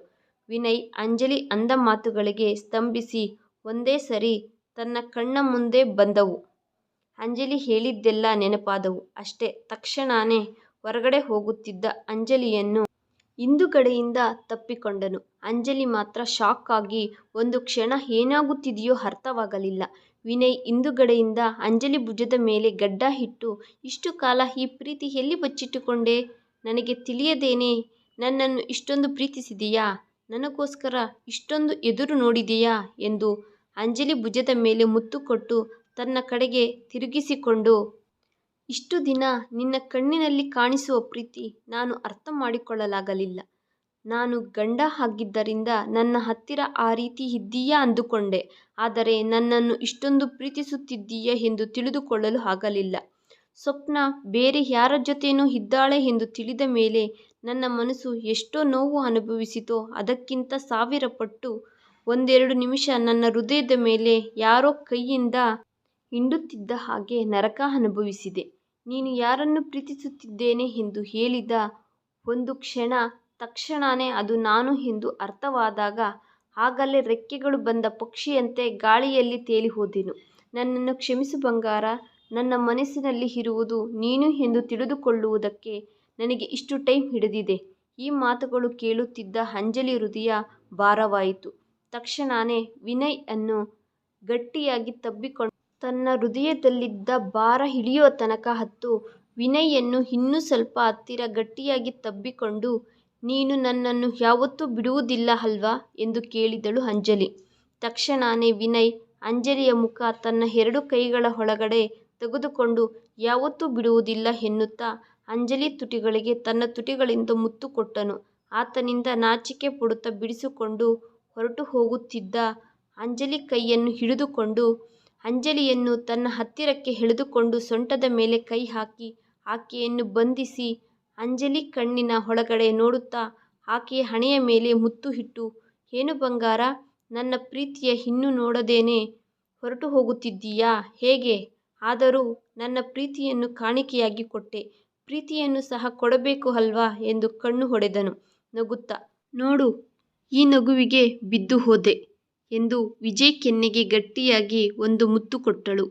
ವಿನಯ್, ಅಂಜಲಿ ಅಂದ ಮಾತುಗಳಿಗೆ ಸ್ತಂಭಿಸಿ, ಒಂದೇ ಸರಿ, ತನ್ನ ಕಣ್ಣ ಮುಂದೆ ಬಂದವು. ಅಂಜಲಿ ಹೇಳಿದ್ದೆಲ್ಲ ನೆನಪಾದವು. ಅಷ್ಟೇ, ತಕ್ಷಣಾನೇ ಹೊರಗಡೆ ಹೋಗುತ್ತಿದ್ದ ಅಂಜಲಿಯನ್ನು ಹಿಂದುಗಡೆಯಿಂದ ತಪ್ಪಿಕೊಂಡನು. ಅಂಜಲಿ ಮಾತ್ರ ಶಾಕ್ ಆಗಿ ಒಂದು ಕ್ಷಣ ಏನಾಗುತ್ತಿದೆಯೋ ಅರ್ಥವಾಗಲಿಲ್ಲ. ವಿನಯ್ ಹಿಂದುಗಡೆಯಿಂದ ಅಂಜಲಿ ಭುಜದ ಮೇಲೆ ಗಡ್ಡ ಇಟ್ಟು, ಇಷ್ಟು ಕಾಲ ಈ ಪ್ರೀತಿ ಎಲ್ಲಿ ಬಚ್ಚಿಟ್ಟುಕೊಂಡೆ? ನನಗೆ ತಿಳಿಯದೇನೆ? ನನ್ನನ್ನು ಇಷ್ಟೊಂದು ಪ್ರೀತಿಸಿದೆಯಾ? ನನಗೋಸ್ಕರ ಇಷ್ಟೊಂದು ಎದುರು ನೋಡಿದೆಯಾ? ಎಂದು ಅಂಜಲಿ ಭುಜದ ಮೇಲೆ ಮುತ್ತು ಕೊಟ್ಟು ತನ್ನ ಕಡೆಗೆ ತಿರುಗಿಸಿಕೊಂಡು ಇಷ್ಟು ದಿನ ನಿನ್ನ ಕಣ್ಣಿನಲ್ಲಿ ಕಾಣಿಸುವ ಪ್ರೀತಿ ನಾನು ಅರ್ಥ ಮಾಡಿಕೊಳ್ಳಲಾಗಲಿಲ್ಲ ನಾನು ಗಂಡ ಆಗಿದ್ದರಿಂದ ನನ್ನ ಹತ್ತಿರ ಆ ರೀತಿ ಇದ್ದೀಯಾ ಅಂದುಕೊಂಡೆ. ಆದರೆ ನನ್ನನ್ನು ಇಷ್ಟೊಂದು ಪ್ರೀತಿಸುತ್ತಿದ್ದೀಯಾ ಎಂದು ತಿಳಿದುಕೊಳ್ಳಲು ಆಗಲಿಲ್ಲ. ಸ್ವಪ್ನ ಬೇರೆ ಯಾರ ಜೊತೆನೋ ಇದ್ದಾಳೆ ಎಂದು ತಿಳಿದ ಮೇಲೆ ನನ್ನ ಮನಸ್ಸು ಎಷ್ಟೋ ನೋವು ಅನುಭವಿಸಿತೋ ಅದಕ್ಕಿಂತ ಸಾವಿರ ಪಟ್ಟು ಒಂದೆರಡು ನಿಮಿಷ ನನ್ನ ಹೃದಯದ ಮೇಲೆ ಯಾರೋ ಕೈಯಿಂದ ಹಿಂಡುತ್ತಿದ್ದ ಹಾಗೆ ನರಕ ಅನುಭವಿಸಿದೆ. ನೀನು ಯಾರನ್ನು ಪ್ರೀತಿಸುತ್ತಿದ್ದೇನೆ ಎಂದು ಹೇಳಿದ ಒಂದು ಕ್ಷಣ ತಕ್ಷಣನೇ ಅದು ನಾನು ಎಂದು ಅರ್ಥವಾದಾಗ ಆಗಲೇ ರೆಕ್ಕೆಗಳು ಬಂದ ಪಕ್ಷಿಯಂತೆ ಗಾಳಿಯಲ್ಲಿ ತೇಲಿ ಹೋದೆನು. ನನ್ನನ್ನು ಕ್ಷಮಿಸು ಬಂಗಾರ, ನನ್ನ ಮನಸ್ಸಿನಲ್ಲಿ ಇರುವುದು ನೀನು ಎಂದು ತಿಳಿದುಕೊಳ್ಳುವುದಕ್ಕೆ ನನಗೆ ಇಷ್ಟು ಟೈಮ್ ಹಿಡಿದಿದೆ. ಈ ಮಾತುಗಳು ಕೇಳುತ್ತಿದ್ದ ಅಂಜಲಿ ಹೃದಯ ಭಾರವಾಯಿತು. ತಕ್ಷಣನೇ ವಿನಯ್ ಅನ್ನು ಗಟ್ಟಿಯಾಗಿ ತಬ್ಬಿಕೊಂಡು ತನ್ನ ಹೃದಯದಲ್ಲಿದ್ದ ಭಾರ ಇಳಿಯೋ ತನಕ ಹತ್ತು ವಿನಯನ್ನು ಇನ್ನೂ ಸ್ವಲ್ಪ ಹತ್ತಿರ ಗಟ್ಟಿಯಾಗಿ ತಬ್ಬಿಕೊಂಡು, ನೀನು ನನ್ನನ್ನು ಯಾವತ್ತೂ ಬಿಡುವುದಿಲ್ಲ ಅಲ್ವಾ? ಎಂದು ಕೇಳಿದಳು ಅಂಜಲಿ. ತಕ್ಷಣವೇ ವಿನಯ್ ಅಂಜಲಿಯ ಮುಖ ತನ್ನ ಎರಡು ಕೈಗಳ ಒಳಗಡೆ ತೆಗೆದುಕೊಂಡು, ಯಾವತ್ತೂ ಬಿಡುವುದಿಲ್ಲ ಎನ್ನುತ್ತಾ ಅಂಜಲಿ ತುಟಿಗಳಿಗೆ ತನ್ನ ತುಟಿಗಳಿಂದ ಮುತ್ತು ಕೊಟ್ಟನು. ಆತನಿಂದ ನಾಚಿಕೆ ಪಡುತ್ತಾ ಬಿಡಿಸಿಕೊಂಡು ಹೊರಟು ಹೋಗುತ್ತಿದ್ದ ಅಂಜಲಿ ಕೈಯನ್ನು ಹಿಡಿದುಕೊಂಡು ಅಂಜಲಿಯನ್ನು ತನ್ನ ಹತ್ತಿರಕ್ಕೆ ಎಳೆದುಕೊಂಡು ಸೊಂಟದ ಮೇಲೆ ಕೈ ಹಾಕಿ ಆಕೆಯನ್ನು ಬಂಧಿಸಿ ಅಂಜಲಿ ಕಣ್ಣಿನ ಒಳಗಡೆ ನೋಡುತ್ತಾ ಆಕೆಯ ಹಣೆಯ ಮೇಲೆ ಮುತ್ತು ಇಟ್ಟು, ಏನು ಬಂಗಾರ, ನನ್ನ ಪ್ರೀತಿಯ ಇನ್ನೂ ನೋಡದೇನೆ, ಹೊರಟು ಹೋಗುತ್ತಿದ್ದೀಯಾ? ಹೇಗೆ? ಆದರೂ ನನ್ನ ಪ್ರೀತಿಯನ್ನು ಕಾಣಿಕೆಯಾಗಿ ಕೊಟ್ಟೆ. ಪ್ರೀತಿಯನ್ನು ಸಹ ಕೊಡಬೇಕು ಅಲ್ವಾ? ಎಂದು ಕಣ್ಣು ಹೊಡೆದನು, ನಗುತ್ತಾ. ನೋಡು, ಈ ನಗುವಿಗೆ ಬಿದ್ದು ಹೋದೆ. ಎಂದು ವಿಜಯ್ ಕೆನ್ನೆಗೆ ಗಟ್ಟಿಯಾಗಿ ಒಂದು ಮುತ್ತು ಕೊಟ್ಟಳು.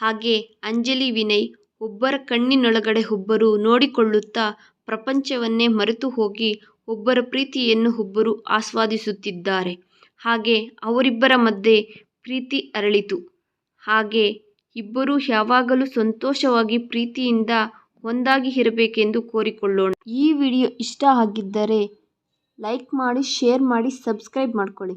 ಹಾಗೆ ಅಂಜಲಿ ವಿನಯ್ ಒಬ್ಬರ ಕಣ್ಣಿನೊಳಗಡೆ ಒಬ್ಬರು ನೋಡಿಕೊಳ್ಳುತ್ತಾ ಪ್ರಪಂಚವನ್ನೇ ಮರೆತು ಹೋಗಿ ಒಬ್ಬರ ಪ್ರೀತಿಯನ್ನು ಒಬ್ಬರು ಆಸ್ವಾದಿಸುತ್ತಿದ್ದಾರೆ. ಹಾಗೆ ಅವರಿಬ್ಬರ ಮಧ್ಯೆ ಪ್ರೀತಿ ಅರಳಿತು. ಹಾಗೆ ಇಬ್ಬರೂ ಯಾವಾಗಲೂ ಸಂತೋಷವಾಗಿ ಪ್ರೀತಿಯಿಂದ ಒಂದಾಗಿ ಇರಬೇಕೆಂದು ಕೋರಿಕೊಳ್ಳೋಣ. ಈ ವಿಡಿಯೋ ಇಷ್ಟ ಆಗಿದ್ದರೆ ಲೈಕ್ ಮಾಡಿ, ಶೇರ್ ಮಾಡಿ, ಸಬ್ಸ್ಕ್ರೈಬ್ ಮಾಡ್ಕೊಳ್ಳಿ.